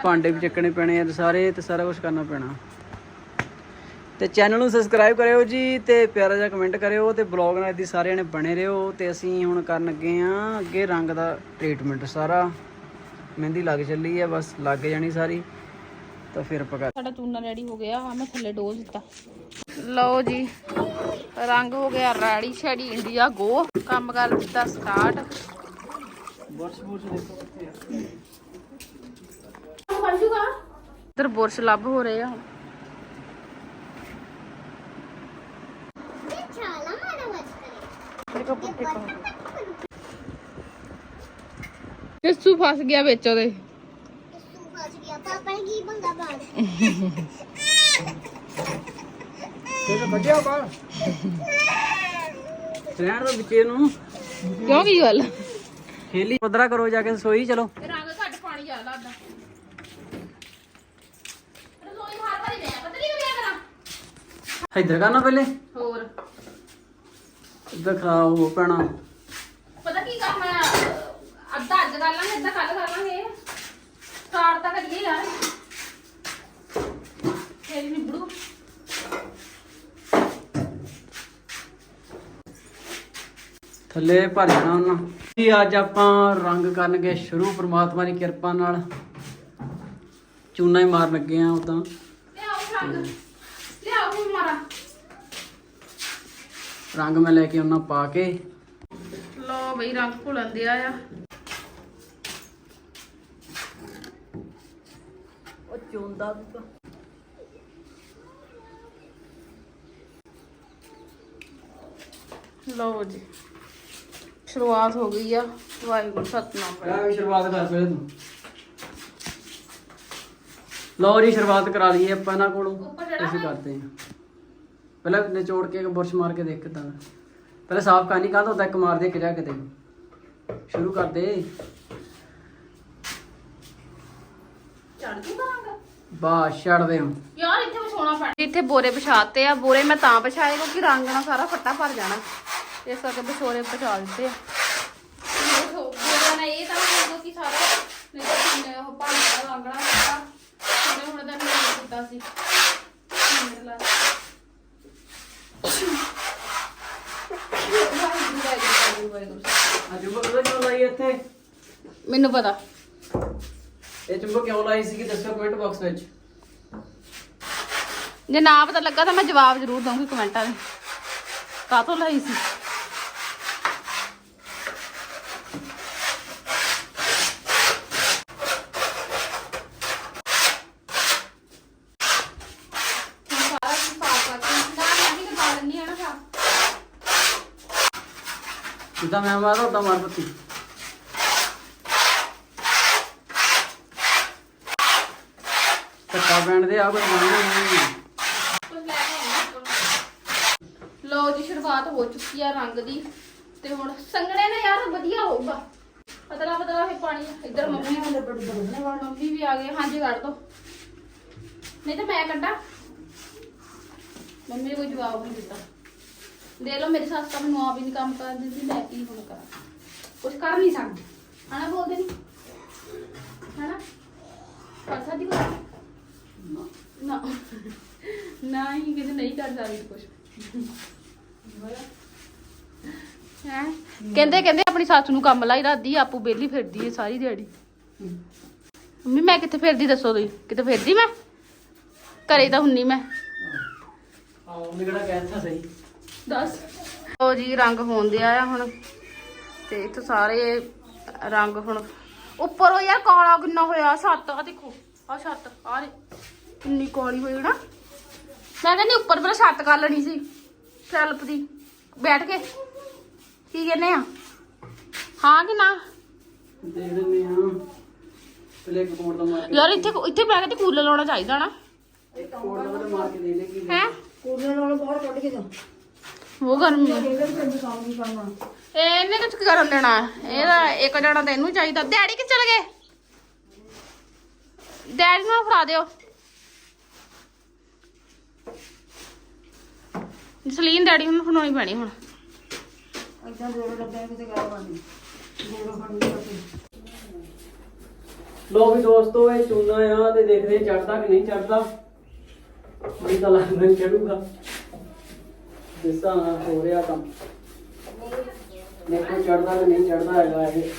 ਭਾਂਡੇ ਵੀ ਚੱਕਣੇ ਪੈਣੇ ਆ ਸਾਰੇ ਤੇ ਸਾਰਾ ਕੁਝ ਕਰਨਾ ਪੈਣਾ। ਤੇ ਚੈਨਲ ਨੂੰ ਸਬਸਕ੍ਰਾਈਬ ਕਰਿਓ ਜੀ ਤੇ ਪਿਆਰਾ ਜਿਹਾ ਕਮੈਂਟ ਕਰਿਓ ਤੇ ਬਲੌਗ ਨਾਲ ਦੀ ਸਾਰਿਆਂ ਨੇ ਬਣੇ ਰਹੋ ਤੇ ਅਸੀਂ ਹੁਣ ਕਰਨ ਲੱਗੇ ਆ ਅੱਗੇ ਰੰਗ ਦਾ ਟ੍ਰੀਟਮੈਂਟ ਸਾਰਾ। ਮਹਿੰਦੀ ਲੱਗ ਚੱਲੀ ਆ ਬਸ ਲੱਗ ਜਾਣੀ ਸਾਰੀ। ਤਾਂ ਫਿਰ ਪਕਾ ਸਾਡਾ ਚੂਨਾ ਰੈਡੀ ਹੋ ਗਿਆ ਆ ਮੈਂ ਥੱਲੇ ਡੋਲ ਦਿੱਤਾ। ਲਓ ਜੀ ਰੰਗ ਹੋ ਗਿਆ ਰੈਡੀ ਸ਼ੈਡੀ ਇੰਡੀਆ ਗੋ। ਕੰਮ ਕਰ ਦਿੱਤਾ ਸਟਾਰਟ ਬੁਰਸ਼ ਬੁਰਸ਼ ਦੇਖੋ ਕਿੱਥੇ ਆ ਇਧਰ ਬੁਰਸ਼ ਲੱਭ ਹੋ ਰਹੇ ਆ। ਦੇਖੋ ਪੁੱਠੇ ਕੰਮ ਕਿਸੂ ਫਸ ਗਿਆ ਵਿੱਚ ਉਹਦੇ? ਪਾਪਾ ਨੇ ਕੀ ਬੰਗਾ ਬਾੜ ਤੇ ਵੱਜਿਆ ਬਾਲ ਰਹਿਣ ਦੋ ਵਿੱਚੇ ਨੂੰ ਕਿਉਂ ਕੀ ਗੱਲ? ਖੇਲੀ ਪਦਰਾ ਕਰੋ ਜਾ ਕੇ ਸੋਈ ਚਲੋ। ਰੰਗ ਘੱਟ ਪਾਣੀ ਜ਼ਿਆਦਾ ਲੱਗਦਾ ਰਸੋਈ ਹਰ ਵਾਰੀ ਮੈਂ ਪਤਾ ਨਹੀਂ ਕਰਿਆ ਕਰਾਂ? ਇੱਧਰ ਕਰਨਾ ਪਹਿਲੇ? ਹੋਰ। ਇੱਧਰ ਖਰਾਬ ਹੋ ਪੈਣਾ ਪਤਾ ਕੀ ਕਰਨਾ ਆ? ਅੱਧਾ ਅੱਜ ਕਰ ਲਾਂਗੇ ਅੱਧਾ ਕੱਲ ਕਰ ਲਾਂਗੇ। ਸਟਾਰਟ ਤਾਂ ਕਰੀਏ ਯਾਰ ਫੇਰ ਨਿਬੜੂ। ਥੱਲੇ ਭਰ ਜਾਣਾ ਉਹਨਾਂ। ਜੀ ਅੱਜ ਆਪਾਂ ਰੰਗ ਕਰਨਗੇ ਸ਼ੁਰੂ ਪ੍ਰਮਾਤਮਾ ਦੀ ਕਿਰਪਾ ਨਾਲ। ਚੂਨਾ ਹੀ ਮਾਰਨ ਲੱਗੇ ਆ ਉਦਾਂ ਲਿਆਓ ਰੰਗ ਲਿਆਓ ਹੁਣ ਮਾਰਾ ਰੰਗ ਮੈਂ ਲੈ ਕੇ ਉਹਨਾਂ ਪਾ ਕੇ। ਲੋ ਬਈ ਰੰਗ ਘੁਲਣ ਦਿਆ ਆ। ਉਹ ਚੁੰਦਾ ਲਓ ਜੀ ਸ਼ੁਰੂਆਤ ਹੋ ਗਈ ਆ। ਵਾਹਿਗੁਰੂ ਸਤਨਾਮ। ਕਰਾ ਵੀ ਸ਼ੁਰੂਆਤ ਕਰ ਪਹਿਲੇ ਤੂੰ ਲਓ ਜੀ ਸ਼ੁਰੂਆਤ ਕਰਾ ਲਈਏ ਆਪਾਂ ਇਹਨਾਂ ਕੋਲੋਂ। ਅਸੀਂ ਕਰਦੇ ਹਾਂ। ਪਹਿਲਾਂ ਨਿਚੋੜ ਕੇ ਬੁਰਸ਼ ਮਾਰ ਕੇ ਦੇਖ ਕਿਦਾਂ ਪਹਿਲਾਂ ਸਾਫ਼ ਕਰਨੀ ਕਾਹ ਤੋਂ ਇੱਕ ਮਾਰ ਦੇ ਇੱਕ ਜਾ ਕਿਤੇ ਸ਼ੁਰੂ ਕਰ ਦੇ। ਚੜ ਬਾਸ ਛੱਡ ਦੇ ਹੁਣ। ਯਾਰ ਇੱਥੇ ਵਿਛਾਉਣਾ ਪੈਣਾ। ਇੱਥੇ ਬੋਰੇ ਵਿਛਾਤੇ ਆ ਬੋਰੇ ਮੈਂ ਤਾਂ ਵਿਛਾਏ ਕਿਉਂਕਿ ਰੰਗ ਨਾਲ ਸਾਰਾ ਫੱਟਾ ਭਰ ਜਾਣਾ। ਇਸ ਕਰਕੇ ਵਿਛੋਰੇ ਵਿਛਾ ਦਿੱਤੇ ਆ। ਦੇਖੋ ਬੋਰੇ ਨਾਲ ਇਹ ਤਾਂ ਕਿ ਸਾਰਾ ਨਹੀਂ ਤਾਂ ਉਹ ਭਾਂਡਾ ਰੰਗਣਾ ਫੱਟਾ। ਹੁਣ ਹੁਣ ਤਾਂ ਨਹੀਂ ਕੀਤਾ ਸੀ ਮੇਰੇ ਲਾ ਕਦੋਂ ਕਿਉਂ ਲਾਈ ਇੱਥੇ ਮੈਨੂੰ ਪਤਾ। ਇਹ ਚੁੰਬਕ ਕਿਉਂ ਲਾਈ ਸੀ ਦੱਸੋ ਕਮੈਂਟ ਬਾਕਸ ਵਿੱਚ। ਜੇ ਨਾ ਪਤਾ ਲੱਗਾ ਤਾਂ ਮੈਂ ਜਵਾਬ ਜ਼ਰੂਰ ਦਊਂਗੀ ਕਮੈਂਟਾਂ ਵਿੱਚ ਕਾਹਤੋਂ ਲਈ ਸੀ ਸਾਰਾ ਕੁਝ ਸਾਫ਼ ਕਰਕੇ ਨਾ ਮੈਂ ਵੀ ਲਗਾ ਲੈਂਦੀ ਆ ਨਾ ਸਾਫ਼ ਜਿੱਦਾਂ ਮੈਂ ਮਾਰਦਾ ਉਦਾਂ ਮਾਰ ਪੱਤੀ ਧੱਕਾ ਪੈਣ ਦੇ ਆ, ਕੋਈ ਮੰਨਦਾ ਨਹੀਂ ਜੀ, ਸ਼ੁਰੂਆਤ ਹੋ ਚੁੱਕੀ ਆ ਰੰਗ ਦੀ। ਤੇ ਹੁਣ ਸੰਗਣੇ ਨਾ ਯਾਰ, ਵਧੀਆ ਹੋਊਗਾ। ਪਤਲਾ ਪਤਲਾ ਫੇ ਪਾਣੀ ਇੱਧਰ ਮੰਮੀ ਮੰਮੀ ਵੀ ਆ ਗਏ, ਹਾਂਜੀ, ਕੱਢ ਦੋ। ਨਹੀਂ ਤਾਂ ਮੈਂ ਕੱਢਾਂ। ਮੰਮੀ ਨੇ ਕੋਈ ਜਵਾਬ ਨਹੀਂ ਦਿੱਤਾ। ਦੇ ਲਓ, ਮੇਰੀ ਸੱਸ ਤਾਂ ਮੈਨੂੰ ਆਪ ਹੀ ਨਹੀਂ ਕੰਮ ਕਰਨ ਦਿੰਦੀ, ਮੈਂ ਕੀ ਹੁਣ ਕਰਾਂ? ਕੁਝ ਕਰ ਨਹੀਂ ਸਕਦੀ। ਹਨਾ, ਬੋਲਦੇ ਨਹੀਂ ਹਨਾ? ਕਰ ਸਕਦੀ ਕੁਛ? ਨਾ। ਨਾ ਹੀ ਕਿਤੇ ਨਹੀਂ ਕਰ ਸਕਦੀ ਕੁਝ ਹੈ? ਕਹਿੰਦੇ ਕਹਿੰਦੇ ਆਪਣੀ ਸੱਸ ਨੂੰ ਕੰਮ ਲਾਈ ਰੱਖਦੀ, ਆਪੂ ਬੇਲੀ ਫਿਰਦੀ ਏ ਸਾਰੀ ਦਿਹਾੜੀ। ਮੰਮੀ, ਮੈਂ ਕਿੱਥੇ ਫਿਰਦੀ ਦੱਸੋ ਤੁਸੀਂ? ਕਿਤੇ ਫਿਰਦੀ ਮੈਂ? ਘਰੇ ਤਾਂ ਹੁੰਨੀ ਮੈਂ। ਆਹ, ਉਹਨੇ ਕਿਹੜਾ ਕਹਿਤਾ ਸਹੀ ਦੱਸ। ਉਹ ਜੀ ਰੰਗ ਹੋਣ ਦਿਆ ਆ ਹੁਣ। ਤੇ ਇੱਥੇ ਸਾਰੇ ਰੰਗ ਹੁਣ ਉੱਪਰ ਉਹ ਯਾਰ ਕਾਲਾ ਕਿੰਨਾ ਹੋਇਆ? ਛੱਤ ਆ ਦੇਖੋ ਆ ਛੱਤ ਆ ਦੇ ਕਿੰਨੀ ਕਾਲੀ ਹੋਈ ਨਾ। ਮੈਂ ਕਹਿੰਦੀ ਉੱਪਰ ਪਹਿਲਾਂ ਛੱਤ ਕਰ ਲੈਣੀ ਸੀ ਸੈਲਫ ਦੀ। ਬੈਠ ਕੇ ਕੀ ਕਹਿੰਦੇ ਆ? ਹਾਂ ਕਿ ਨਾ? ਦੇਖ ਲੈਂਦੇ ਹਾਂ ਪਹਿਲੇ ਇੱਕ ਕੋਡ ਦਾ ਮਾਰ ਕੇ ਯਾਰ ਇੱਥੇ ਇੱਥੇ ਬੈਠ ਕੇ ਤੇ ਕੂਲਰ ਲਾਉਣਾ ਚਾਹੀਦਾ ਨਾ। ਇੱਕ ਕੋਡ ਦਾ ਮਾਰ ਕੇ ਦੇ ਲੈ ਕੀ ਹੈ? ਕੁੜੀਆਂ ਨਾਲ ਬਾਹਰ ਕੱਢ ਕੇ ਜਾ। ਉਹ ਗਰਮੀ ਕਰਨਾ। ਇਹਨੇ ਕੁਝ ਕਰਨ ਦੇਣਾ? ਇਹਦਾ ਇੱਕ ਜਣਾ ਤਾਂ ਇਹਨੂੰ ਚਾਹੀਦਾ। ਡੈਡੀ ਕਿ ਚਲ ਗਏ? ਡੈਡੀ ਨੂੰ ਫੜਾ ਦਿਓ। ਜਸਲੀਨ ਡੈਡੀ ਨੂੰ ਫੜਾਉਣੀ ਪੈਣੀ ਹੁਣ। ਇਦਾਂ ਜੋੜੇ ਡੱਬਿਆਂ ਕਿਤੇ ਗੱਲ ਬਣਦੀ ਜੋੜੋ ਫੜਨੀ ਲੋ ਵੀ ਦੋਸਤੋ ਇਹ ਚੂਨਾ ਆ ਤੇ ਦੇਖਦੇ ਚੜਦਾ ਕਿ ਨਹੀਂ ਚੜਦਾ ਨਹੀਂ ਤਾਂ ਲੱਗਦਾ ਚੜੂਗਾ ਜਿਸਾ ਹੋ ਰਿਹਾ ਕੰਮ। ਦੇਖੋ ਚੜਦਾ ਕਿ ਨਹੀਂ ਚੜਦਾ ਹੈਗਾ ਇਹ।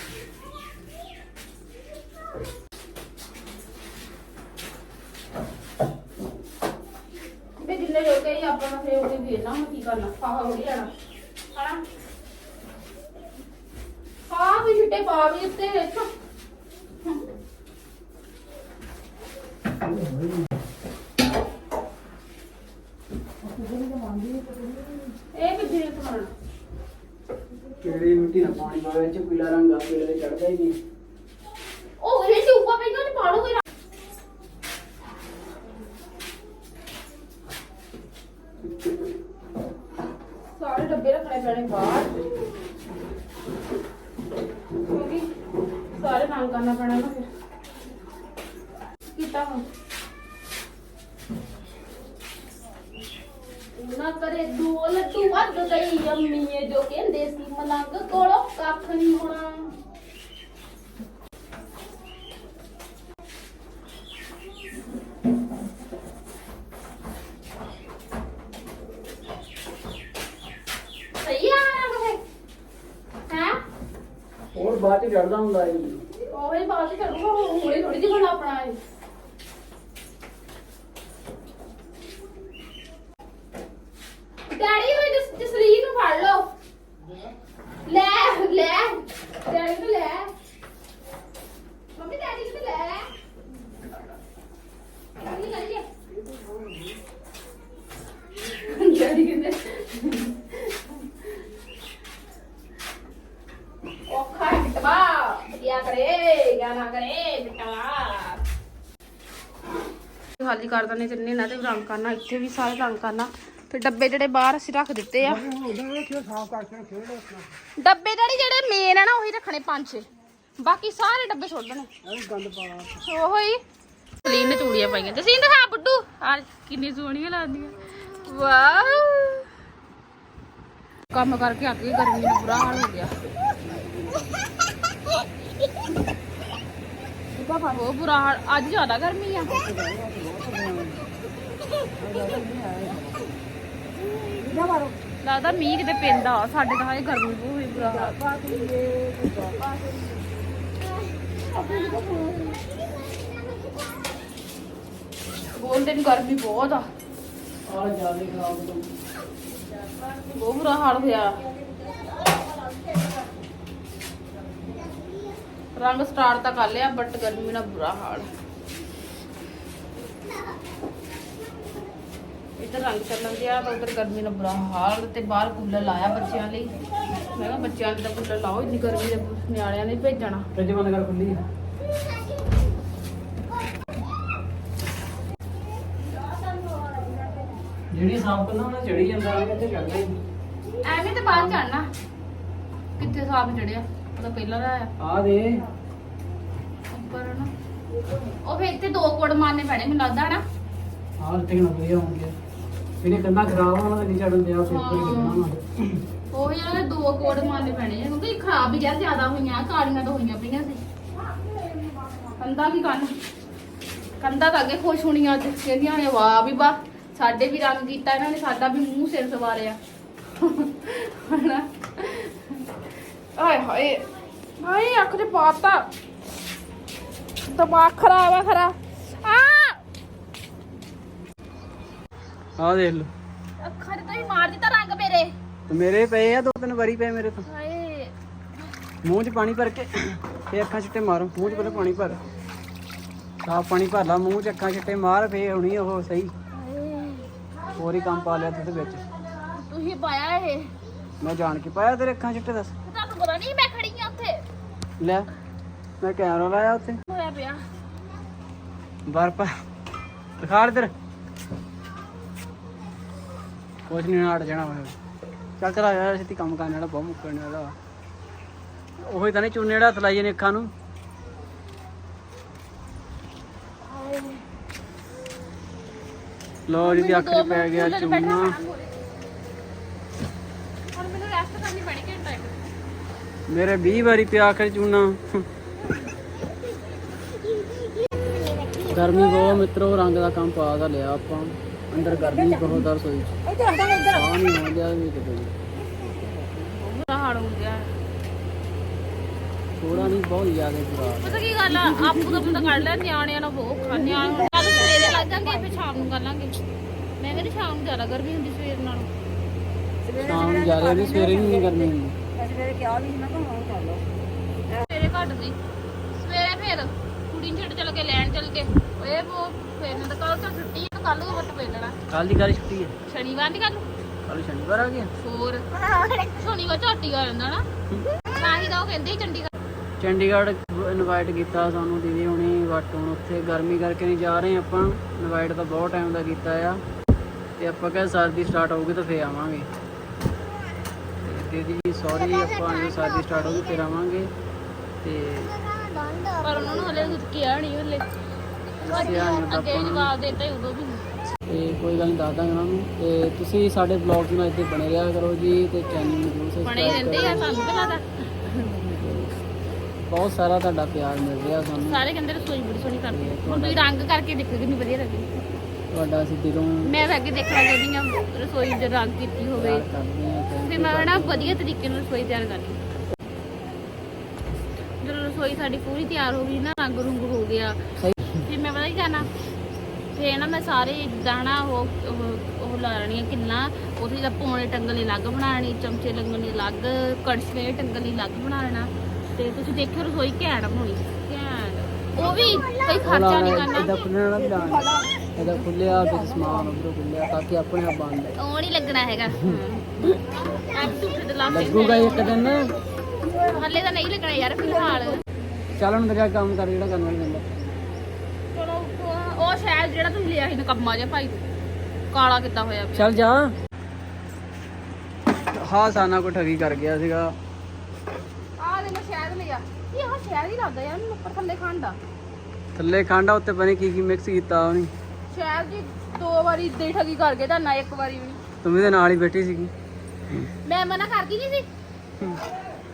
ਕੱਪੜੇ ਜੋ ਕੇ ਹੀ ਆਪਾਂ ਨੂੰ ਫੇਰ ਉਹੀ ਵੇਚਣਾ ਹੁਣ ਕੀ ਕਰਨਾ ਫਾਹਾ ਹੋ ਲੈਣਾ ਹਨਾ? ਹਾਂ ਵੀ ਛਿੱਟੇ ਪਾ ਵੀ ਉੱਤੇ ਵਿੱਚ ਇਹ ਕਿੱਥੇ ਸਮਾਨ ਕਿਹੜੀ ਮਿੱਟੀ ਨਾਲ ਪਾਣੀ ਪਾਵੇ ਚ ਪੀਲਾ ਰੰਗ ਆ ਪੀਲੇ ਤੇ ਚੜਦਾ ਹੀ ਨਹੀਂ ਉਹ ਇਹ ਤੇ ਉੱਪਰ ਪੈਂਦਾ ਤੇ ਪਾੜੋ ਕੋਈ ਸਾਰੇ ਡੱਬੇ ਰੱਖਣੇ ਪੈਣੇ ਬਾਹਰ ਕਿਉਂਕਿ ਸਾਰੇ ਕੰਮ ਕਰਨਾ ਪੈਣਾ ਨਾ ਫਿਰ ਕੀਤਾ ਹੁਣ ਨਾ ਕਰੇ ਦੋ ਲੱਡੂ ਵੱਧ ਗਈ ਅੰਮੀ ਇਹ ਜੋ ਕਹਿੰਦੇ ਸੀ ਮਲੰਗ ਕੋਲੋਂ ਕੱਖ ਨਹੀਂ ਹੋਣਾ ਸਹੀ ਆ ਰੰਗ ਹੈ ਹੈ ਹੋਰ ਬਾਅਦ ਚ ਚੜਦਾ ਹੁੰਦਾ ਜੀ ਉਹ ਬਾਅਦ ਚ ਕਰੂਗਾ ਹੁਣੇ ਥੋੜੀ ਜਿਹੀ ਬਣਾ ਆਪਣਾ ਇਹ ਡੈਡੀ ਨੂੰ ਜਿਸ ਜਸਲੀਨ ਨੂੰ ਫੜ ਲਓ ਲੈ ਲੈ ਡੈਡੀ ਨੂੰ ਲੈ ਮੰਮੀ ਡੈਡੀ ਨੂੰ ਲੈ ਕੀ ਕਰੀਏ ਡੈਡੀ ਕਹਿੰਦੇ ਔਖਾ ਹੈ ਬਿਟਵਾ ਕਿਆ ਕਰੇ ਕਿਆ ਨਾ ਕਰੇ ਬਿਟਵਾ ਕਰ ਦਨੇ ਤਿੰਨੇ ਇਹਨਾਂ ਤੇ ਵੀ ਰੰਗ ਕਰਨਾ ਇੱਥੇ ਵੀ ਸਾਰੇ ਰੰਗ ਕਰਨਾ। ਫਿਰ ਡੱਬੇ ਜਿਹੜੇ ਬਾਹਰ ਅਸੀਂ ਰੱਖ ਦਿੱਤੇ ਆ। ਡੱਬੇ ਜਿਹੜੇ ਜਿਹੜੇ ਮੇਨ ਆ ਨਾ ਉਹੀ ਰੱਖਣੇ ਪੰਜ ਛੇ। ਬਾਕੀ ਸਾਰੇ ਡੱਬੇ ਗੰਦ ਪਾਲਾ ਉਹੋ। ਹੀ ਕਲੀਨ ਨੇ ਚੂੜੀਆਂ ਪਾਈਆਂ ਤੇ ਸਿੰਧ ਹਾਂ ਬੁੱਡੂ ਆ ਕਿੰਨੀ ਸੋਹਣੀਆਂ ਲੱਗਦੀਆਂ। ਵਾਹ। ਕੰਮ ਕਰਕੇ ਆ ਕੇ ਗਰਮੀ ਦਾ ਬੁਰਾ ਹਾਲ ਹੋ ਗਿਆ। ਬਹੁਤ ਬੁਰਾ ਹਾਲ, ਅੱਜ ਜ਼ਿਆਦਾ ਗਰਮੀ ਆ। ਲੱਗਦਾ ਮੀਂਹ ਕਿਤੇ ਪੈਂਦਾ, ਸਾਡੇ ਤਾਂ ਹਜੇ ਗਰਮੀ ਬਹੁਤ ਹੋਈ ਬੁਰਾ ਹਾਲ। ਬੋਲਦੇ ਨੂੰ ਗਰਮੀ ਬਹੁਤ ਆ। ਆ ਜ਼ਿਆਦਾ ਖਰਾਬ ਹੋ ਬਹੁਤ ਬੁਰਾ ਹਾਲ ਹੋਇਆ। ਰੰਗ ਸਟਾਰਟ ਤਾਂ ਕਰ ਲਿਆ ਬਟ ਗਰਮੀ ਨਾਲ ਬੁਰਾ ਹਾਲ। ਇੱਧਰ ਰੰਗ ਚੱਲਣ ਦਿਆ ਤਾਂ ਉਧਰ ਗਰਮੀ ਨਾਲ ਬੁਰਾ ਹਾਲ ਤੇ ਬਾਹਰ ਕੂਲਰ ਲਾਇਆ ਬੱਚਿਆਂ ਲਈ। ਮੈਂ ਕਿਹਾ ਬੱਚਿਆਂ ਲਈ ਤਾਂ ਕੂਲਰ ਲਾਓ ਇੰਨੀ ਗਰਮੀ ਦੇ ਨਿਆਣਿਆਂ ਨੇ ਭੇਜਣਾ। ਫ੍ਰਿਜ ਬੰਦ ਕਰ ਖੁੱਲੀ ਜਿਹੜੀ ਸਾਫ਼ ਕਰਨਾ ਉਹਨੇ ਚੜੀ ਜਾਂਦਾ ਕਿੱਥੇ ਚੜਦਾ। ਐਵੇਂ ਤੇ ਬਾਹਰ ਚੜਨਾ ਕਿੱਥੇ ਸਾਫ਼ ਚੜਿਆ ਤਾਂ ਪਹਿਲਾਂ ਦਾ ਆਇਆ ਆ ਦੇ। ਉੱਪਰ ਨਾ। ਉਹ ਫਿਰ ਇੱਥੇ ਦੋ ਕੋਡ ਮਾਰਨੇ ਪੈਣੇ ਮੈਨੂੰ ਲੱਗਦਾ ਨਾ ਤੇ ਨਾ ਪਿਆ ਹੋਣਗੇ ਇਹਨੇ ਕੰਨਾ ਖਰਾਬ ਆ ਉਹਨਾਂ ਦਾ ਨਹੀਂ ਚੜਨ ਦਿਆ ਪੇਪਰ ਹੀ। ਲੱਗਣਾ ਉਹਨਾਂ ਉਹ ਜਿਹੜਾ ਦੇ ਦੋ ਕੋਡ ਮਾਰਨੇ ਪੈਣੇ ਆ, ਕਿਉਂਕਿ ਖਰਾਬ ਹੀ ਜਿਆ ਜ਼ਿਆਦਾ ਹੋਈਆਂ ਕਾਲੀਆਂ ਤਾਂ ਹੋਈਆਂ ਪਈਆਂ ਸੀ। ਕੰਦਾ ਕੀ ਕਰਨ ਕੰਦਾ ਤਾਂ ਅੱਗੇ ਖੁਸ਼ ਹੋਣੀਆਂ ਅੱਜ ਕਹਿੰਦੀਆਂ ਨੇ ਵਾਹ ਵੀ ਵਾਹ ਸਾਡੇ ਵੀ ਰੰਗ ਕੀਤਾ ਇਹਨਾਂ ਨੇ ਸਾਡਾ ਵੀ ਮੂੰਹ ਸਿਰ ਸਵਾਰਿਆ। ਹਨਾ? ਆਏ ਹਾਏ ਹਾਏ ਅੱਖ ਤੇ ਪਾਤਾ। ਦਿਮਾਗ ਖਰਾਬ ਆ ਖਰਾ। ਆ! ਆ ਦੇਖ ਲਓ। ਅੱਖਾਂ ਤੇ ਤਾਂ ਵੀ ਮਾਰ ਦਿੱਤਾ ਰੰਗ ਮੇਰੇ। ਤੇ ਮੇਰੇ ਪਏ ਆ ਦੋ ਤਿੰਨ ਵਾਰੀ ਪਏ ਮੇਰੇ ਤੋਂ। ਹਾਏ। ਮੂੰਹ 'ਚ ਪਾਣੀ ਭਰ ਕੇ ਫੇ ਅੱਖਾਂ ਛਿੱਟੇ ਮਾਰੋ। ਮੂੰਹ 'ਚ ਪਹਿਲਾਂ ਪਾਣੀ ਭਰ। ਸਾਫ਼ ਪਾਣੀ ਭਰ ਲਾ ਮੂੰਹ 'ਚ ਅੱਖਾਂ ਛਿੱਟੇ ਮਾਰ ਫੇ ਹੋਣੀ ਉਹ ਸਹੀ। ਹਾਏ। ਹੋਰ ਹੀ ਕੰਮ ਪਾ ਲਿਆ ਤੂੰ ਤੇ ਵਿੱਚ। ਤੁਸੀਂ ਪਾਇਆ ਇਹ। ਮੈਂ ਜਾਣ ਕੇ ਪਾਇਆ ਤੇਰੇ ਅੱਖਾਂ ਛਿੱਟੇ ਦੱਸ। ਨਹੀਂ ਮੈਂ ਖੜੀ ਆ ਉੱਥੇ। ਲੈ ਮੈਂ ਕੈਮਰਾ ਲਾਇਆ ਉੱਥੇ। ਹੋਇਆ ਪਿਆ। ਬਾਹਰ ਪਾ ਦਿਖਾ ਇਧਰ। ਕੁਝ ਨਹੀਂ ਹਟ ਜਾਣਾ ਹੋਇਆ ਚੱਲ ਚਲਾ ਯਾਰ ਛੇਤੀ ਕੰਮ ਕਰਨ ਵਾਲਾ ਬਹੁਤ ਮੁੱਕਣ ਵਾਲਾ ਉਹੀ ਤਾਂ ਨਹੀਂ ਚੂਨੇ ਜਿਹੜਾ ਹੱਥ ਲਾਈਏ ਨੇ ਅੱਖਾਂ ਨੂੰ। ਲੋ ਜੀ ਦੀ ਅੱਖ 'ਚ ਪੈ ਗਿਆ ਚੂਨਾ। ਹੁਣ ਮੈਨੂੰ ਰੈਸਟ ਕਰਨੀ ਪੈਣੀ ਘੰਟਾ ਇੱਕ। ਮੇਰੇ 20 ਵਾਰੀ ਪਿਆ 'ਚ ਚੂਨਾ। ਗਰਮੀ ਬਹੁਤ ਮਿੱਤਰੋ ਰੰਗ ਦਾ ਕੰਮ ਪਾ ਤਾਂ ਲਿਆ ਆਪਾਂ। ਅੰਦਰ ਗਰਮੀ ਬਹੁਤ ਆ ਰਸੋਈ 'ਚ। ਇੱਧਰ ਹਟਾ ਇੱਧਰ ਆ ਨਹੀਂ ਆਉਂਦਿਆ ਵੀ ਕਿਤੇ ਹਾਲ ਹੋ ਗਿਆ। ਥੋੜਾ ਨਹੀਂ ਬਹੁਤ ਜ਼ਿਆਦਾ ਬੁਰਾ ਪਤਾ ਕੀ ਗੱਲ ਆ? ਆਪੂ ਦਾ ਬੰਦਾ ਕੱਢ ਲਿਆ ਨਿਆਣਿਆਂ ਨਾਲ ਬਹੁਤ ਔਖਾ ਨਿਆਣੇ ਕੱਲ ਸਵੇਰੇ ਲੱਗ ਫਿਰ ਸ਼ਾਮ ਨੂੰ ਕਰ ਲਾਂਗੇ। ਮੈਂ ਕਹਿੰਦੀ ਸ਼ਾਮ ਨੂੰ ਜ਼ਿਆਦਾ ਗਰਮੀ ਹੁੰਦੀ ਸਵੇਰ ਨਾਲੋਂ। ਸਵੇਰੇ ਸ਼ਾਮ ਨੂੰ ਜ਼ਿਆਦਾ ਵੀ ਸਵੇਰੇ ਨਹੀਂ ਕਰਨੀ ਹੁੰਦੀ। ਸਵੇਰੇ ਕਿਹਾ ਵੀ ਸੀ ਮੈਂ ਕਿਹਾ ਹੁਣ ਕਰ ਲਓ। ਸਵੇਰੇ ਘੱਟ ਸੀ ਸਵੇਰੇ ਫਿਰ ਕੁੜੀ ਨੂੰ ਛੱਡ ਚੱਲ ਕੇ ਲੈਣ ਚੱਲ ਕੇ। ਓਏ ਉਹ ਫਿਰ ਨਾ ਕੱਲ ਤਾਂ ਛੁੱਟੀ ਹੈ ਕੱਲ ਨੂੰ ਵੱਟ ਪੈ ਲੈਣਾ ਕੱਲ ਦੀ ਕਾਲੀ ਛੁੱਟੀ ਹੈ ਸ਼ਨੀਵਾਰ ਦੀ ਕੱਲ ਕੱਲ ਸ਼ਨੀਵਾਰ ਆ ਗਿਆ? ਹੋਰ। ਸ਼ਨੀਵਾਰ ਝਾਟੀ ਆ ਜਾਂਦਾ ਨਾ। ਤਾਂ ਹੀ ਤਾਂ ਉਹ ਕਹਿੰਦੇ ਸੀ ਚੰਡੀਗੜ੍ਹ। ਚੰਡੀਗੜ੍ਹ ਇਨਵਾਈਟ ਕੀਤਾ ਸਾਨੂੰ ਦੀਦੀ ਹੁਣੀ ਹੁਣ ਉੱਥੇ ਗਰਮੀ ਕਰਕੇ ਨਹੀਂ ਜਾ ਰਹੇ ਆਪਾਂ। ਇਨਵਾਈਟ ਤਾਂ ਬਹੁਤ ਟਾਈਮ ਦਾ ਕੀਤਾ ਆ। ਤੇ ਆਪਾਂ ਕਿਹਾ ਸਰਦੀ ਸਟਾਰਟ ਹੋਊਗੀ ਤਾਂ ਫੇਰ ਆਵਾਂਗੇ। ਤੇ ਦੀਦੀ ਜੀ ਸੌਰੀ ਆਪਾਂ ਜਦੋਂ ਸਰਦੀ ਸਟਾਰਟ ਹੋਊਗੀ ਫੇਰ ਆਵਾਂਗੇ ਤੇ ਪਰ ਉਹਨਾਂ ਨੂੰ ਹਲੇ ਕੁਝ ਕਿਹਾ ਨਹੀਂ ਹਲੇ। ਦੱਸਿਆ ਨੀ ਉਹਦਾ ਅੱਗੇ ਆਪਾਂ ਨੂੰ। ਜਵਾਬ ਦਿੱਤਾ ਹੀ ਉਦੋਂ ਵੀ। ਤੇ ਕੋਈ ਗੱਲ ਨਹੀਂ ਦੱਸ ਦਾਂਗਾ ਉਹਨਾਂ ਨੂੰ। ਤੇ ਤੁਸੀਂ ਸਾਡੇ ਬਲੌਗਸ ਨਾਲ ਇੱਥੇ ਬਣੇ ਰਿਹਾ ਕਰੋ ਜੀ ਤੇ ਚੈਨਲ ਨੂੰ ਜ਼ਰੂਰ ਬਣੇ ਹੀ ਸਬਸਕ੍ਰਾਈਬ ਰਹਿੰਦੇ ਆ ਸਾਨੂੰ ਪਤਾ ਦਾ ਬਹੁਤ ਸਾਰਾ ਤੁਹਾਡਾ ਪਿਆਰ ਮਿਲ ਰਿਹਾ ਸਾਨੂੰ। ਸਾਰੇ ਕਹਿੰਦੇ ਰਸੋਈ ਬੜੀ ਸੋਹਣੀ ਕਰਦੀ ਹੈ ਹੁਣ ਤੁਸੀਂ ਰੰਗ ਕਰਕੇ ਦੇਖੋ ਕਿੰਨੀ ਵਧੀਆ ਲੱਗੀ ਤੁਹਾਡਾ ਅਸੀਂ ਦਿਲੋਂ ਮੈਂ ਤਾਂ ਅੱਗੇ ਦੇਖਣਾ ਚਾਹੁੰਦੀ ਹਾਂ ਰਸੋਈ ਦੇ ਰੰਗ ਕੀਤੀ ਹੋਵੇ। ਪਿਆਰ ਕਰਦੇ ਹਾਂ thank ਫਿਰ ਮੈਂ ਨਾ ਵਧੀਆ ਤਰੀਕੇ ਨਾਲ ਰਸੋਈ ਤਿਆਰ ਕਰਨੀ ਜਦੋਂ ਰਸੋਈ ਸਾਡੀ ਪੂਰੀ ਤਿਆਰ ਹੋ ਗਈ ਨਾ ਰੰਗ ਰੁੰਗ ਹੋ ਗਿਆ। ਫਿਰ ਮੈਂ ਪਤਾ ਕੀ ਕਰਨਾ? ਫਿਰ ਨਾ ਮੈਂ ਸਾਰੇ ਨਾ ਉਹ ਉਹ- ਲਾ ਲੈਣੀਆਂ ਕਿੰਨਾ। ਉਹਦੇ ਦਾ ਪੌਣੇ ਟੰਗਲੇ ਅਲੱਗ ਬਣਾਣੀ ਚਮਚੇ ਲੱਗਣੇ ਅਲੱਗ ਕੜਛੇ ਟੰਗਲੇ ਅਲੱਗ ਬਣਾ ਲੈਣਾ। ਤੇ ਤੁਸੀਂ ਦੇਖਿਓ ਰਸੋਈ ਘੈਂਟ ਬਣਾਉਣੀ ਘੈਂਟ। ਉਹ ਵੀ ਕੋਈ ਖਰਚਾ ਨਹੀਂ ਇਹਦਾ ਕਰਨਾ ਖੁੱਲਣਾ ਵੀ ਲਾਣਾ ਇਹਦਾ ਖੁੱਲਿਆ ਫਿਰ ਸਮਾਨ ਉਧਰੋਂ ਖੁੱਲਿਆ ਤਾਂ ਕਿ ਆਪਣੇ ਆਪ ਉਹ ਨਹੀਂ ਲੱਗਣਾ ਹੈਗਾ। ਦੇ ਲਾਸੇ ਲੱਗੂਗਾ ਇੱਕ ਦਿਨ। ਹੱਲੇ ਤਾਂ ਨਹੀਂ ਲੱਗਣਾ ਯਾਰ ਫਿਲਹਾਲ। ਚੱਲ ਹੁਣ ਤੇਰਾ ਕੰਮ ਕਰ ਜਿਹੜਾ ਕਰਨਾ ਪੈਂਦਾ ਚਲੋ ਉਹ- ਉਹ ਸ਼ਾਇਦ ਜਿਹੜਾ ਤੁਸੀਂ ਲਿਆ ਸੀ ਨਕੰਮਾ ਜਿਹਾ ਭਾਈ ਕਾਲਾ ਕਿੱਦਾਂ ਹੋਇਆ। ਚੱਲ ਜਾ। ਹਾਂ ਸਾਨਾ ਕੋ ਠਗੀ ਕਰ ਗਿਆ ਸੀਗਾ। ਆਹ ਦੇ ਮੈਂ ਸ਼ਾਇਦ ਲਿਆ। ਇਹ ਹਾਂ ਸ਼ਾਇਦ ਹੀ ਲੱਗਦਾ ਯਾਰ ਮੈਨੂੰ ਉੱਪਰ ਥੱਲੇ ਖਾਂਦਾ ਥੱਲੇ ਖਾਂਡਾ ਉੱਤੇ ਪਤਾ ਨੀ ਕੀ ਕੀ ਮਿਕਸ ਕੀਤਾ ਉਹਨੇ। ਸ਼ਾਇਦ ਜੀ ਦੋ ਵਾਰੀ ਇਦਾਂ ਹੀ ਠਗੀ ਕਰ ਗਏ ਤਾਂ ਨਾ ਇੱਕ ਵਾਰੀ ਵੀ। ਨਹੀਂ ਤੂੰ ਨਾਲ ਹੀ ਬੈਠੀ ਸੀਗੀ। ਮੈਂ ਮਨਾ ਕਰਦੀ ਨਹੀਂ ਸੀ?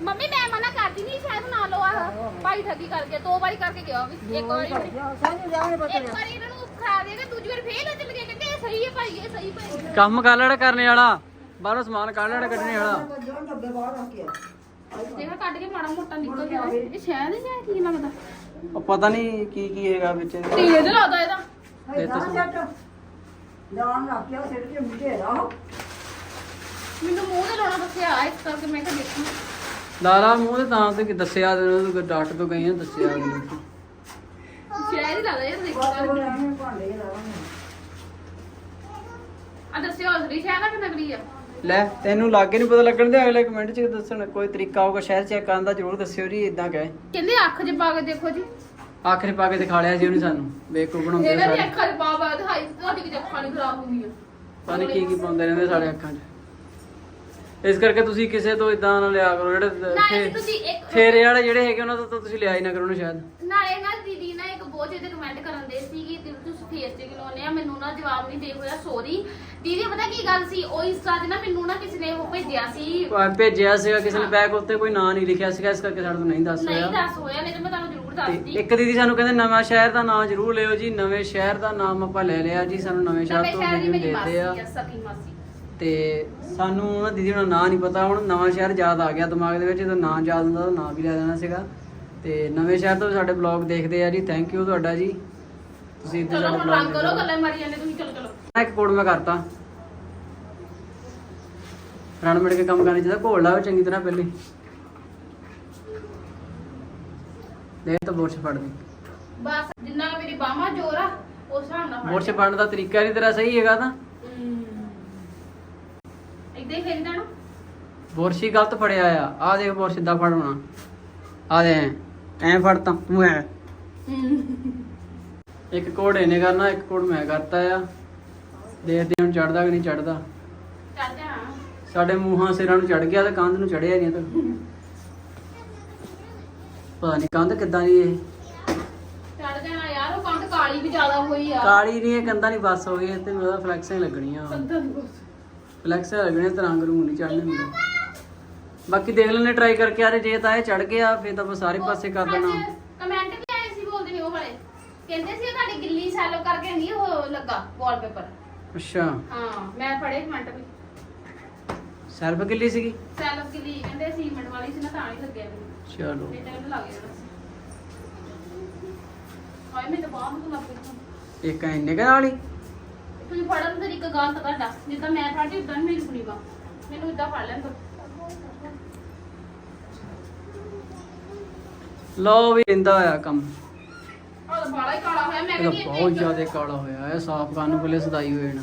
ਮੰਮੀ ਮੈਂ ਮਨਾ ਕਰਦੀ ਨਹੀਂ ਸ਼ਾਇਦ ਨਾ ਲਓ ਆਹ ਭਾਈ ਠਗੀ ਕਰ ਗਿਆ ਦੋ ਵਾਰੀ ਕਰਕੇ ਗਿਆ ਵੀ ਇੱਕ ਵਾਰੀ। ਸਾਨੂੰ ਜਾਣੇ ਪਤਾ ਇੱਕ ਵਾਰੀ ਇਹਨਾਂ ਨੂੰ ਖਾ ਦੇਗਾ ਦੂਜੀ ਵਾਰ ਫੇਰ ਚੱਲ ਗਏ ਕਹਿੰਦੇ ਇਹ ਸਹੀ ਹੈ ਭਾਈ ਇਹ ਸਹੀ ਭਾਈ। ਕੰਮ ਕਰ ਲੈਣਾ ਕਰਨੇ ਵਾਲਾ ਬਾਹਰੋਂ ਸਮਾਨ ਕੱਢ ਲੈਣਾ ਕੱਢਣੇ ਵਾਲਾ। ਜੋ ਡੱਬੇ ਬਾਹਰ ਰੱਖ ਕੇ ਆ ਦੇਖਾ ਕੱਢ ਕੇ ਮਾੜਾ ਮੋਟਾ ਨਿਕਲ ਗਿਆ ਇਹ। ਸ਼ਾਇਦ ਹੀ ਸ਼ਾਇਦ ਕੀ ਲੱਗਦਾ? ਉਹ ਪਤਾ ਨਹੀਂ ਕੀ ਕੀ ਹੈਗਾ ਵਿੱਚ। ਤੇਜ਼ ਲੱਗਦਾ ਇਹਦਾ। ਇਹ ਤਾਂ ਸਿਰ ਤੇ ਮੁਝੇ ਰਾਹ ਮੈਨੂੰ ਮੂੰਹ ਤੇ ਲਾਉਣਾ ਦੱਸਿਆ ਇਸ ਕਰਕੇ ਮੈਂ ਕਿਹਾ ਦੇਖਾਂ। ਲਾਲਾ ਮੂੰਹ ਤੇ ਤਾਂ ਤੇ ਦੱਸਿਆ ਤੈਨੂੰ ਤੂੰ ਡਾਕਟਰ ਤੋਂ ਗਈ ਆ ਦੱਸਿਆ ਨਹੀਂ। ਸ਼ਾਇਦ ਹੀ ਲੱਗਦਾ ਯਾਰ ਦੇਖੋ ਆ ਦੱਸਿਓ ਅਸਲੀ ਸ਼ਾਇਦ ਆ ਕਿ ਨਕਲੀ ਆ? ਲੈ ਤੈਨੂੰ ਲੱਗੇ ਨਹੀਂ ਪਤਾ ਲੱਗਣ ਦੇ ਅਗਲੇ ਕਮੈਂਟ 'ਚ ਦੱਸਣ ਕੋਈ ਤਰੀਕਾ ਹੋਊਗਾ ਸ਼ਹਿਰ ਚੈੱਕ ਕਰਨ ਦਾ ਜ਼ਰੂਰ ਦੱਸਿਓ ਜੀ ਇਦਾਂ ਕਹੇ। ਕਹਿੰਦੇ ਅੱਖ 'ਚ ਪਾ ਕੇ ਦੇਖੋ ਜੀ? ਆਖਰੀ ਪਾ ਕੇ ਦਿਖਾ ਲਿਆ ਜੀ ਉਹਨੇ ਸਾਨੂੰ ਬੇਕੂਫ ਬਣਾਉਂਦੇ ਆ ਇਹਨਾਂ ਦੀ ਸਾਰੇ। ਅੱਖਾਂ 'ਚ ਪਾ ਪਾ ਦਿਖਾਈ ਤੁਹਾਡੀ ਕਿ ਅੱਖਾਂ ਨਹੀਂ ਖਰਾਬ ਹੁੰਦੀਆਂ। ਪਤਾ ਨਹੀਂ ਕੀ ਕੀ ਪਾਉਂਦੇ ਰਹਿੰਦੇ ਸਾਡੇ ਅੱਖਾਂ 'ਚ। ਇਸ ਕਰਕੇ ਤੁਸੀਂ ਕਿਸੇ ਤੋਂ ਇਦਾਂ ਨਾ ਲਿਆ ਕਰੋ ਜਿਹੜੇ ਨਾਲੇ ਤੁਸੀਂ ਇੱਕ ਫੇਰੇ ਵਾਲੇ ਜਿਹੜੇ ਹੈਗੇ ਉਹਨਾਂ ਤੋਂ ਤਾਂ ਤੁਸੀਂ ਲਿਆ ਹੀ ਨਾ ਕਰੋ ਨਾ ਸ਼ਾਇਦ। ਨਾਲੇ ਨਾ ਦੀਦੀ ਨਾ ਇੱਕ ਬਹੁਤ ਜਿਹਦੇ ਕਮੈਂਟ ਕਰਨ ਦੇ ਸੀ ਕਿ ਦੀਦੀ ਤੁਸੀਂ ਫੇਸ ਤੇ ਲਾਉਨੇ ਆ? ਮੈਨੂੰ ਨਾ ਜਵਾਬ ਨਹੀਂ ਦੇ ਹੋਇਆ ਸੋਰੀ ਦੀਦੀ ਪਤਾ ਕੀ ਗੱਲ ਸੀ? ਉਹ ਇੰਸਟਾ 'ਤੇ ਨਾ ਮੈਨੂੰ ਨਾ ਕਿਸੇ ਨੇ ਉਹ ਭੇਜਿਆ ਸੀ। ਅਹ ਭੇਜਿਆ ਸੀਗਾ ਕਿਸੇ ਨੇ ਬੈਗ ਉੱਤੇ ਕੋਈ ਨਾਂ ਨਹੀਂ ਲਿਖਿਆ ਸੀਗਾ ਇਸ ਕਰਕੇ ਸਾਡੇ ਤੋਂ ਨਹੀਂ ਦੱਸ ਨਹੀਂ ਹੋਇਆ। ਦੱਸ ਹੋਇਆ ਨਹੀਂ ਤਾਂ ਮੈਂ ਤੁਹਾਨੂੰ ਜ਼ਰੂਰ ਤੇ ਦੱਸਦੀ ਇੱਕ ਦੀਦੀ ਸਾਨੂੰ ਕਹਿੰਦੇ ਨਵਾਂ ਸ਼ਹਿਰ ਦਾ ਨਾਮ ਜ਼ਰੂਰ ਲਿਓ ਜੀ ਨਵੇਂ ਸ਼ਹਿਰ ਦਾ ਨਾਮ ਆਪਾਂ ਲੈ ਲਿਆ ਜੀ ਸਾਨੂੰ ਨਵੇਂ ਸ਼ਹਿਰ ਨਵੇਂ ਤੋਂ ਸ਼ਹਿਰ ਦੀ ਦੀਦੀ ਮੇਰੀ ਦੇਤੇ ਆ ਮਾਸੀ ਆ ਸਕੀ ਮਾਸੀ। ਤੇ ਸਾਨੂੰ ਉਹਨਾਂ ਦੀਦੀ ਦਾ ਨਾਂ ਨਹੀਂ ਪਤਾ ਹੁਣ ਨਵਾਂ ਸ਼ਹਿਰ ਯਾਦ ਆ ਗਿਆ ਦਿਮਾਗ ਦੇ ਵਿੱਚ ਜਦੋਂ ਨਾਂ ਯਾਦ ਹੁੰਦਾ ਤਾਂ ਨਾਂ ਵੀ ਲੈ ਦੇਣਾ ਸੀਗਾ। ਤੇ ਨਵੇਂ ਸ਼ਹਿਰ ਤੋਂ ਸਾਡੇ ਬਲੌਗ ਦੇਖਦੇ ਆ ਜੀ ਥੈਂਕ ਯੂ ਤੁਹਾਡਾ ਜੀ। ਤੁਸੀਂ ਇੱਥੇ ਚਲੋ ਸਾਡੇ ਹੁਣ ਰੰਗ ਬਲੌਗ ਕਰੋ ਗੱਲਾਂ ਮਾਰੀ ਜਾਂਦੇ ਤੁਸੀਂ ਚਲੋ ਚਲੋ। ਇੱਕ ਕੋਡ ਮੈਂ ਕਰਤਾ। ਰਣ ਮਿਲ ਕੇ ਕੰਮ ਕਰਨਾ ਚਾਹੀਦਾ ਘੋਲ ਲਾਓ ਚੰਗੀ ਤਰ੍ਹਾਂ ਪਹਿਲੇ। ਦੇ ਤਾਂ ਬੋਰਸ਼ ਫੜ ਦੇ। ਬਸ ਜਿੰਨਾ ਕੁ ਮੇਰੀ ਬਾਹਾਂ ਜੋਰ ਆ ਉਸ ਹਿਸਾਬ ਨਾਲ ਫੜ ਫੜਨ ਦਾ ਤਰੀਕਾ ਨਹੀਂ ਤੇਰਾ ਸਹੀ ਹੈਗਾ ਤਾਂ। ਇਦਾਂ ਹੀ ਫੇਰੀ ਦੇਣਾ ਬੋਰਸ਼ ਗਲਤ ਫੜਿਆ ਆ। ਆ ਦੇਖ ਬੋਰਸ਼ ਸਿੱਧਾ ਫੜਨਾ ਆ ਦੇ ਐ ਫੜ ਤਾਂ ਤੂੰ ਐ ਇੱਕ ਕੋਡ ਇਹਨੇ ਕਰਨਾ ਇੱਕ ਕੋਡ ਮੈਂ ਕਰਤਾ ਆ। ਦੇਖਦੇ ਹੁਣ ਚੜਦਾ ਕਿ ਨਹੀਂ ਚੜਦਾ। ਚੱਲ ਜਾ। ਸਾਡੇ ਮੂੰਹਾਂ ਸਿਰਾਂ ਨੂੰ ਚੜ ਗਿਆ ਤੇ ਕੰਧ ਨੂੰ ਚੜਿਆ ਨਹੀਂ ਤਾਂ। ਪਤਾ ਨਹੀਂ ਕੰਧ ਕਿੱਦਾਂ ਦੀ ਇਹ। ਚੱਲ ਜਾਣਾ ਯਾਰ ਉਹ ਕੰਧ ਕਾਲੀ ਵੀ ਜ਼ਿਆਦਾ ਹੋਈ ਆ। ਕਾਲੀ ਨਹੀਂ ਇਹ ਕੰਧਾਂ ਨਹੀਂ ਬਸ ਹੋ ਗਈ ਤੇ ਉਹਦਾ ਫਲੈਕਸਾਂ ਹੀ ਲੱਗਣੀਆਂ। ਕੰਧਾਂ। ਫਲੈਕਸਾਂ ਲੱਗਣੀਆਂ ਤੇ ਰੰਗ ਰੂੰਗ ਨਹੀਂ ਚੜਨੇ ਹੁੰਦੇ। ਬਾਕੀ ਦੇਖ ਲੈਣੇ ਟਰਾਈ ਕਰਕੇ ਯਾਰ ਜੇ ਤਾਂ ਇਹ ਚੜ ਗਿਆ ਫਿਰ ਤਾਂ ਆਪਾਂ ਸਾਰੇ ਪਾਸੇ ਕਰ ਦੇਣਾ। ਕਮੈਂਟ ਵੀ ਆਏ ਸੀ ਬੋਲਦੇ ਨੇ ਉਹ ਵਾਲੇ। ਕਹਿੰਦੇ ਸੀ ਤੁਹਾਡੀ ਗਿੱਲੀ ਸੈਲੋ ਕਰਕੇ ਨਹੀਂ ਉਹ ਲੱਗਾ ਵਾਲਪੇਪਰ ਅੱਛਾ। ਹਾਂ ਮੈਂ ਪੜ੍ਹੇ ਕਮੈਂਟ ਵੀ। ਸੈਲਫ ਕਿੱਲੀ ਸੀਗੀ? ਸੈਲੋ ਗਿੱਲੀ ਕਹਿੰਦੇ ਸੀਮੈਂਟ ਵਾਲੀ ਸੀ ਨਾ ਤਾਂ ਨਹੀਂ ਲੱਗਿਆ ਮੈਨੂੰ। ਚਲੋ। ਤੇ ਟਾਈਮ ਲੱਗ ਜਾਣਾ ਸੀ ਹਾਏ ਮੈਂ ਤਾਂ ਬਾਹਰ ਨੂੰ ਲੱਗ ਪਈ ਇੱਕ ਇੰਨੇ ਕੁ ਹੀ ਤੁਸੀਂ ਫੜਨ ਤਰੀਕਾ ਗਲਤ ਆ ਤੁਹਾਡਾ ਜਿੱਦਾਂ ਮੈਂ ਫੜਦੀ ਉਦਾਂ ਮੇਰੀ ਕੁੜੀ ਵਾ ਮੈਨੂੰ ਇਦਾਂ ਫੜ ਲੈਣ ਦੋ। ਲਓ ਵੀ ਇੰਦਾ ਹੋਇਆ ਕੰਮ। ਉਹ ਬਾਲਾ ਹੀ ਕਾਲਾ ਹੋਇਆ ਮੈਂ ਇਹਦਾ ਕਹਿੰਦੀ ਬਹੁਤ ਜ਼ਿਆਦਾ ਕਾਲਾ ਹੋਇਆ ਹੈ ਸਾਫ਼ ਕਰਨ ਨੂੰ ਪਹਿਲੇ ਸਦਾਈ ਹੋਏ ਨਾ।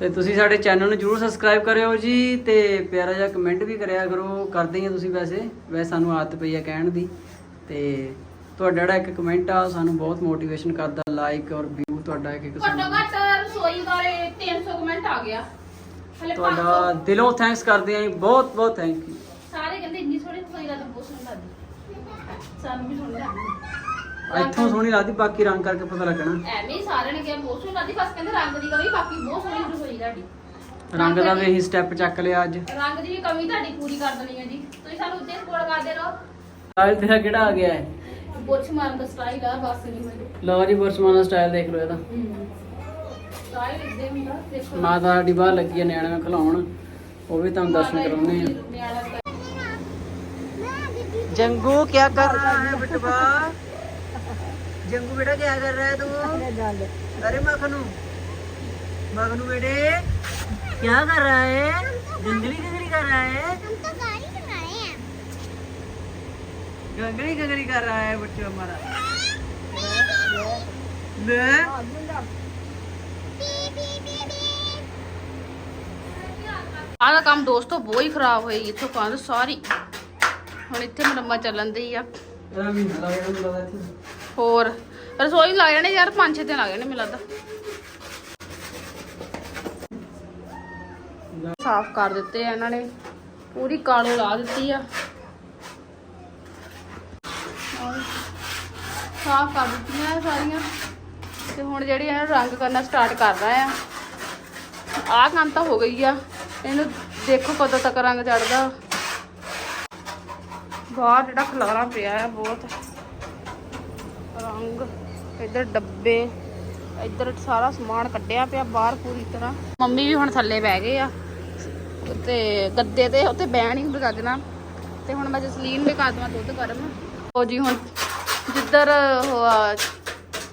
ਤੇ ਤੁਸੀਂ ਸਾਡੇ ਚੈਨਲ ਨੂੰ ਜਰੂਰ ਸਬਸਕ੍ਰਾਈਬ ਕਰਿਓ ਜੀ ਤੇ ਪਿਆਰਾ ਜਿਹਾ ਕਮੈਂਟ ਵੀ ਕਰਿਆ ਕਰੋ। ਕਰਦੇ ਹੀ ਆ ਤੁਸੀਂ ਵੈਸੇ ਵੈਸੇ ਸਾਨੂੰ ਆਦਤ ਪਈ ਆ ਕਹਿਣ ਦੀ। ਤੇ ਤੁਹਾਡਾ ਜਿਹੜਾ ਇੱਕ ਕਮੈਂਟ ਆ ਸਾਨੂੰ ਬਹੁਤ ਮੋਟੀਵੇਸ਼ਨ ਕਰਦਾ। ਲਾਈਕ ਔਰ ਵਿਊ ਤੁਹਾਡਾ ਇੱਕ ਇੱਕ ਘੱਟੋ ਘੱਟ ਰਸੋਈ ਬਾਰੇ 300 ਕਮੈਂਟ ਆ ਗਿਆ। ਹਲੇ 500 ਤੁਹਾਡਾ ਦਿਲੋਂ ਥੈਂਕਸ ਕਰਦੇ ਆਂ ਜੀ ਬਹੁਤ ਬਹੁਤ ਥੈਂਕ ਯੂ ਸਾਰੇ ਕਹਿੰਦੇ ਇੰਨੀ ਸੋਹਣੀ ਰਸੋਈ ਲੱਗਦੀ ਬਹੁਤ ਸੋਹਣੀ ਲੱਗਦੀ। ਸਾਨੂੰ ਵੀ ਸੋਹਣੀ ਲੱਗਦੀ। ਇੱਥੋਂ ਸੋਹਣੀ ਲੱਗਦੀ ਬਾਕੀ ਰੰਗ ਕਰਕੇ ਪਤਾ ਲੱਗਣਾ। ਐਵੇਂ ਹੀ ਸਾਰਿਆਂ ਨੇ ਕਿਹਾ ਬਹੁਤ ਸੋਹਣੀ ਲੱਗਦੀ ਬਸ ਕਹਿੰਦੇ ਰੰਗ ਦੀ ਕਮੀ ਬਾਕੀ ਬਹੁਤ ਸੋਹਣੀ ਰਸੋਈ ਤੁਹਾਡੀ। ਰੰਗ ਦਾ ਵੀ ਅਸੀਂ ਸਟੈਪ ਚੱਕ ਲਿਆ ਅੱਜ। ਰੰਗ ਦੀ ਵੀ ਕਮੀ ਤੁਹਾਡੀ ਪੂਰੀ ਕਰ ਦੇਣੀ ਹੈ ਜੀ। ਤੁਸੀਂ ਸਾਨੂੰ ਉੱਤੇ ਸਪੋਰਟ ਕਰਦੇ ਰਹੋ। ਅੱਜ ਤੇਰਾ ਕਿਹੜਾ ਆ ਗਿਆ ਹੈ? ਬੁਰਸ਼ ਮਾਰਨ ਦਾ ਸਟਾਈਲ ਆ ਬਸ ਨਹੀਂ ਹੋਈ ਲਓ ਜੀ ਬਰਸਮਾਨ ਦਾ ਸਟਾਈਲ ਦੇਖ ਲਓ ਇਹਦਾ ਸਟਾਈਲ ਇਦਾਂ ਹੁੰਦਾ ਦੇਖੋ ਮਾਤਾ ਸਾਡੀ ਬਾਹਰ ਲੱਗੀ ਹੈ ਨਿਆਣਿਆਂ ਨੂੰ ਖਿਲਾਉਣ ਉਹ ਵੀ ਤੁਹਾਨੂੰ ਦਰਸ਼ਨ ਕਰਾਉਣੇ ਆ ਨਿਆਣਾ style। जंगू क्या कर रहा है बेटवा जंगू बेटा क्या कर रहा है तू अरे मखनू मखनू बेटे क्या कर रहा है गंगली गंगली कर रहा है गंगली गंगली कर रहा है बच्चों हमारा मैं ਆਹ ਦਾ ਕੰਮ ਦੋਸਤੋ ਬਹੁਤ ਹੀ ਖਰਾਬ ਹੋਈ ਇੱਥੋਂ ਕੰਧ ਸਾਰੀ ਹੁਣ ਇੱਥੇ ਮੁਰੰਮਤ ਚੱਲਣ ਦੀ ਆ तेरा महीना लग गया मुझे लगा था ਹੋਰ ਰਸੋਈ ਨੂੰ ਲੱਗ ਜਾਣੇ ਯਾਰ 5-6 ਦਿਨ ਲੱਗ ਜਾਣੇ ਮੈਨੂੰ ਲੱਗਦਾ ਸਾਫ਼ ਕਰ ਦਿੱਤੇ ਆ ਇਹਨਾਂ ਨੇ ਪੂਰੀ ਕਾਲੋ ਲਾ ਦਿੱਤੀ ਆ ਸਾਫ਼ ਕਰ ਦਿੱਤੀਆਂ ਸਾਰੀਆਂ। ਤੇ ਹੁਣ ਜਿਹੜੀ ਇਹਨੂੰ ਰੰਗ ਕਰਨਾ ਸਟਾਰਟ ਕਰਨਾ ਆ। ਆਹ ਕੰਮ ਤਾਂ ਹੋ ਗਈ ਆ। ਇਹਨੂੰ ਦੇਖੋ ਕਦੋਂ ਤੱਕ ਰੰਗ ਚੜਦਾ ਬਾਹਰ ਜਿਹੜਾ ਖਲਾਰਾ ਪਿਆ ਆ ਬਹੁਤ। ਰੰਗ, ਇੱਧਰ ਡੱਬੇ, ਇੱਧਰ ਸਾਰਾ ਸਮਾਨ ਕੱਢਿਆ ਪਿਆ ਬਾਹਰ ਪੂਰੀ ਤਰ੍ਹਾਂ। ਮੰਮੀ ਵੀ ਹੁਣ ਥੱਲੇ ਬਹਿ ਗਏ ਆ। ਤੇ ਗੱਦੇ ਤੇ ਉੱਤੇ ਬਹਿਣ ਹੀ ਹੁੰਦਾ ਚੱਜ ਨਾਲ ਤੇ ਹੁਣ ਮੈਂ ਜਸਲੀਨ ਵੀ ਕਰ ਦਵਾਂ ਦੁੱਧ ਗਰਮ ਉਹ ਜੀ ਹੁਣ ਜਿੱਧਰ ਉਹ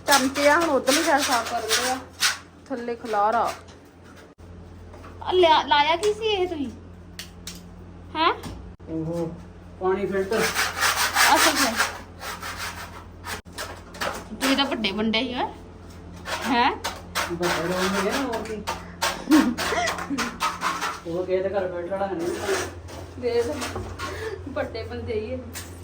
ਚਮਚੇ ਆ ਹੁਣ ਉਧਰਲੀ ਸਾਈਡ ਸਾਫ਼ ਕਰਦੇ ਆ ਥੱਲੇ ਖਲਾਰਾ ਲਾਇਆ ਕੀ ਸੀ ਇਹ ਤੁਸੀਂ ਹੈ ਉਹ ਪਾਣੀ ਫਿਲਟਰ ਅੱਛਾ ਅੱਛਾ ਤੁਸੀਂ ਤਾਂ ਵੱਡੇ ਬੰਦੇ ਹੀ ਹੈ ਹੈ ਵੱਡੇ ਹੋਣਗੇ ਹੋਰ ਕੀ ਉਹ ਕਿਹਦੇ ਘਰ ਬੈਠਣਾ ਨਹੀਂ ਦੇ ਵੱਡੇ ਬੰਦੇ ਹੀ ਹੈ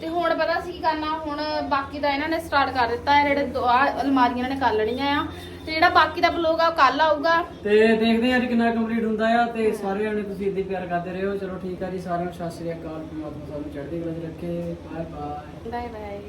ਤੇ ਹੁਣ ਪਤਾ ਸੀ ਕੀ ਕਰਨਾ ਹੁਣ ਬਾਕੀ ਦਾ ਇਹਨਾਂ ਨੇ ਸਟਾਰਟ ਕਰ ਦਿੱਤਾ ਹੈ ਜਿਹੜੇ ਦੋ ਆਹ ਅਲਮਾਰੀਆਂ ਇਹਨਾਂ ਨੇ ਕਰ ਲੈਣੀਆਂ ਆ। ਤੇ ਜਿਹੜਾ ਬਾਕੀ ਦਾ ਬਲੌਗ ਆ ਉਹ ਕੱਲ ਆਊਗਾ। ਤੇ ਦੇਖਦੇ ਹਾਂ ਅੱਜ ਕਿੰਨਾ ਕੰਪਲੀਟ ਹੁੰਦਾ ਆ ਤੇ ਸਾਰੇ ਜਣੇ ਤੁਸੀਂ ਇੱਦਾਂ ਹੀ ਪਿਆਰ ਕਰਦੇ ਰਹੋ। ਚਲੋ ਠੀਕ ਆ ਜੀ ਸਾਰਿਆਂ ਨੂੰ ਸਤਿ ਸ੍ਰੀ ਅਕਾਲ। ਪਰਮਾਤਮਾ ਸਾਨੂੰ ਚੜ੍ਹਦੀ ਕਲਾ 'ਚ ਰੱਖੇ। Bye bye bye bye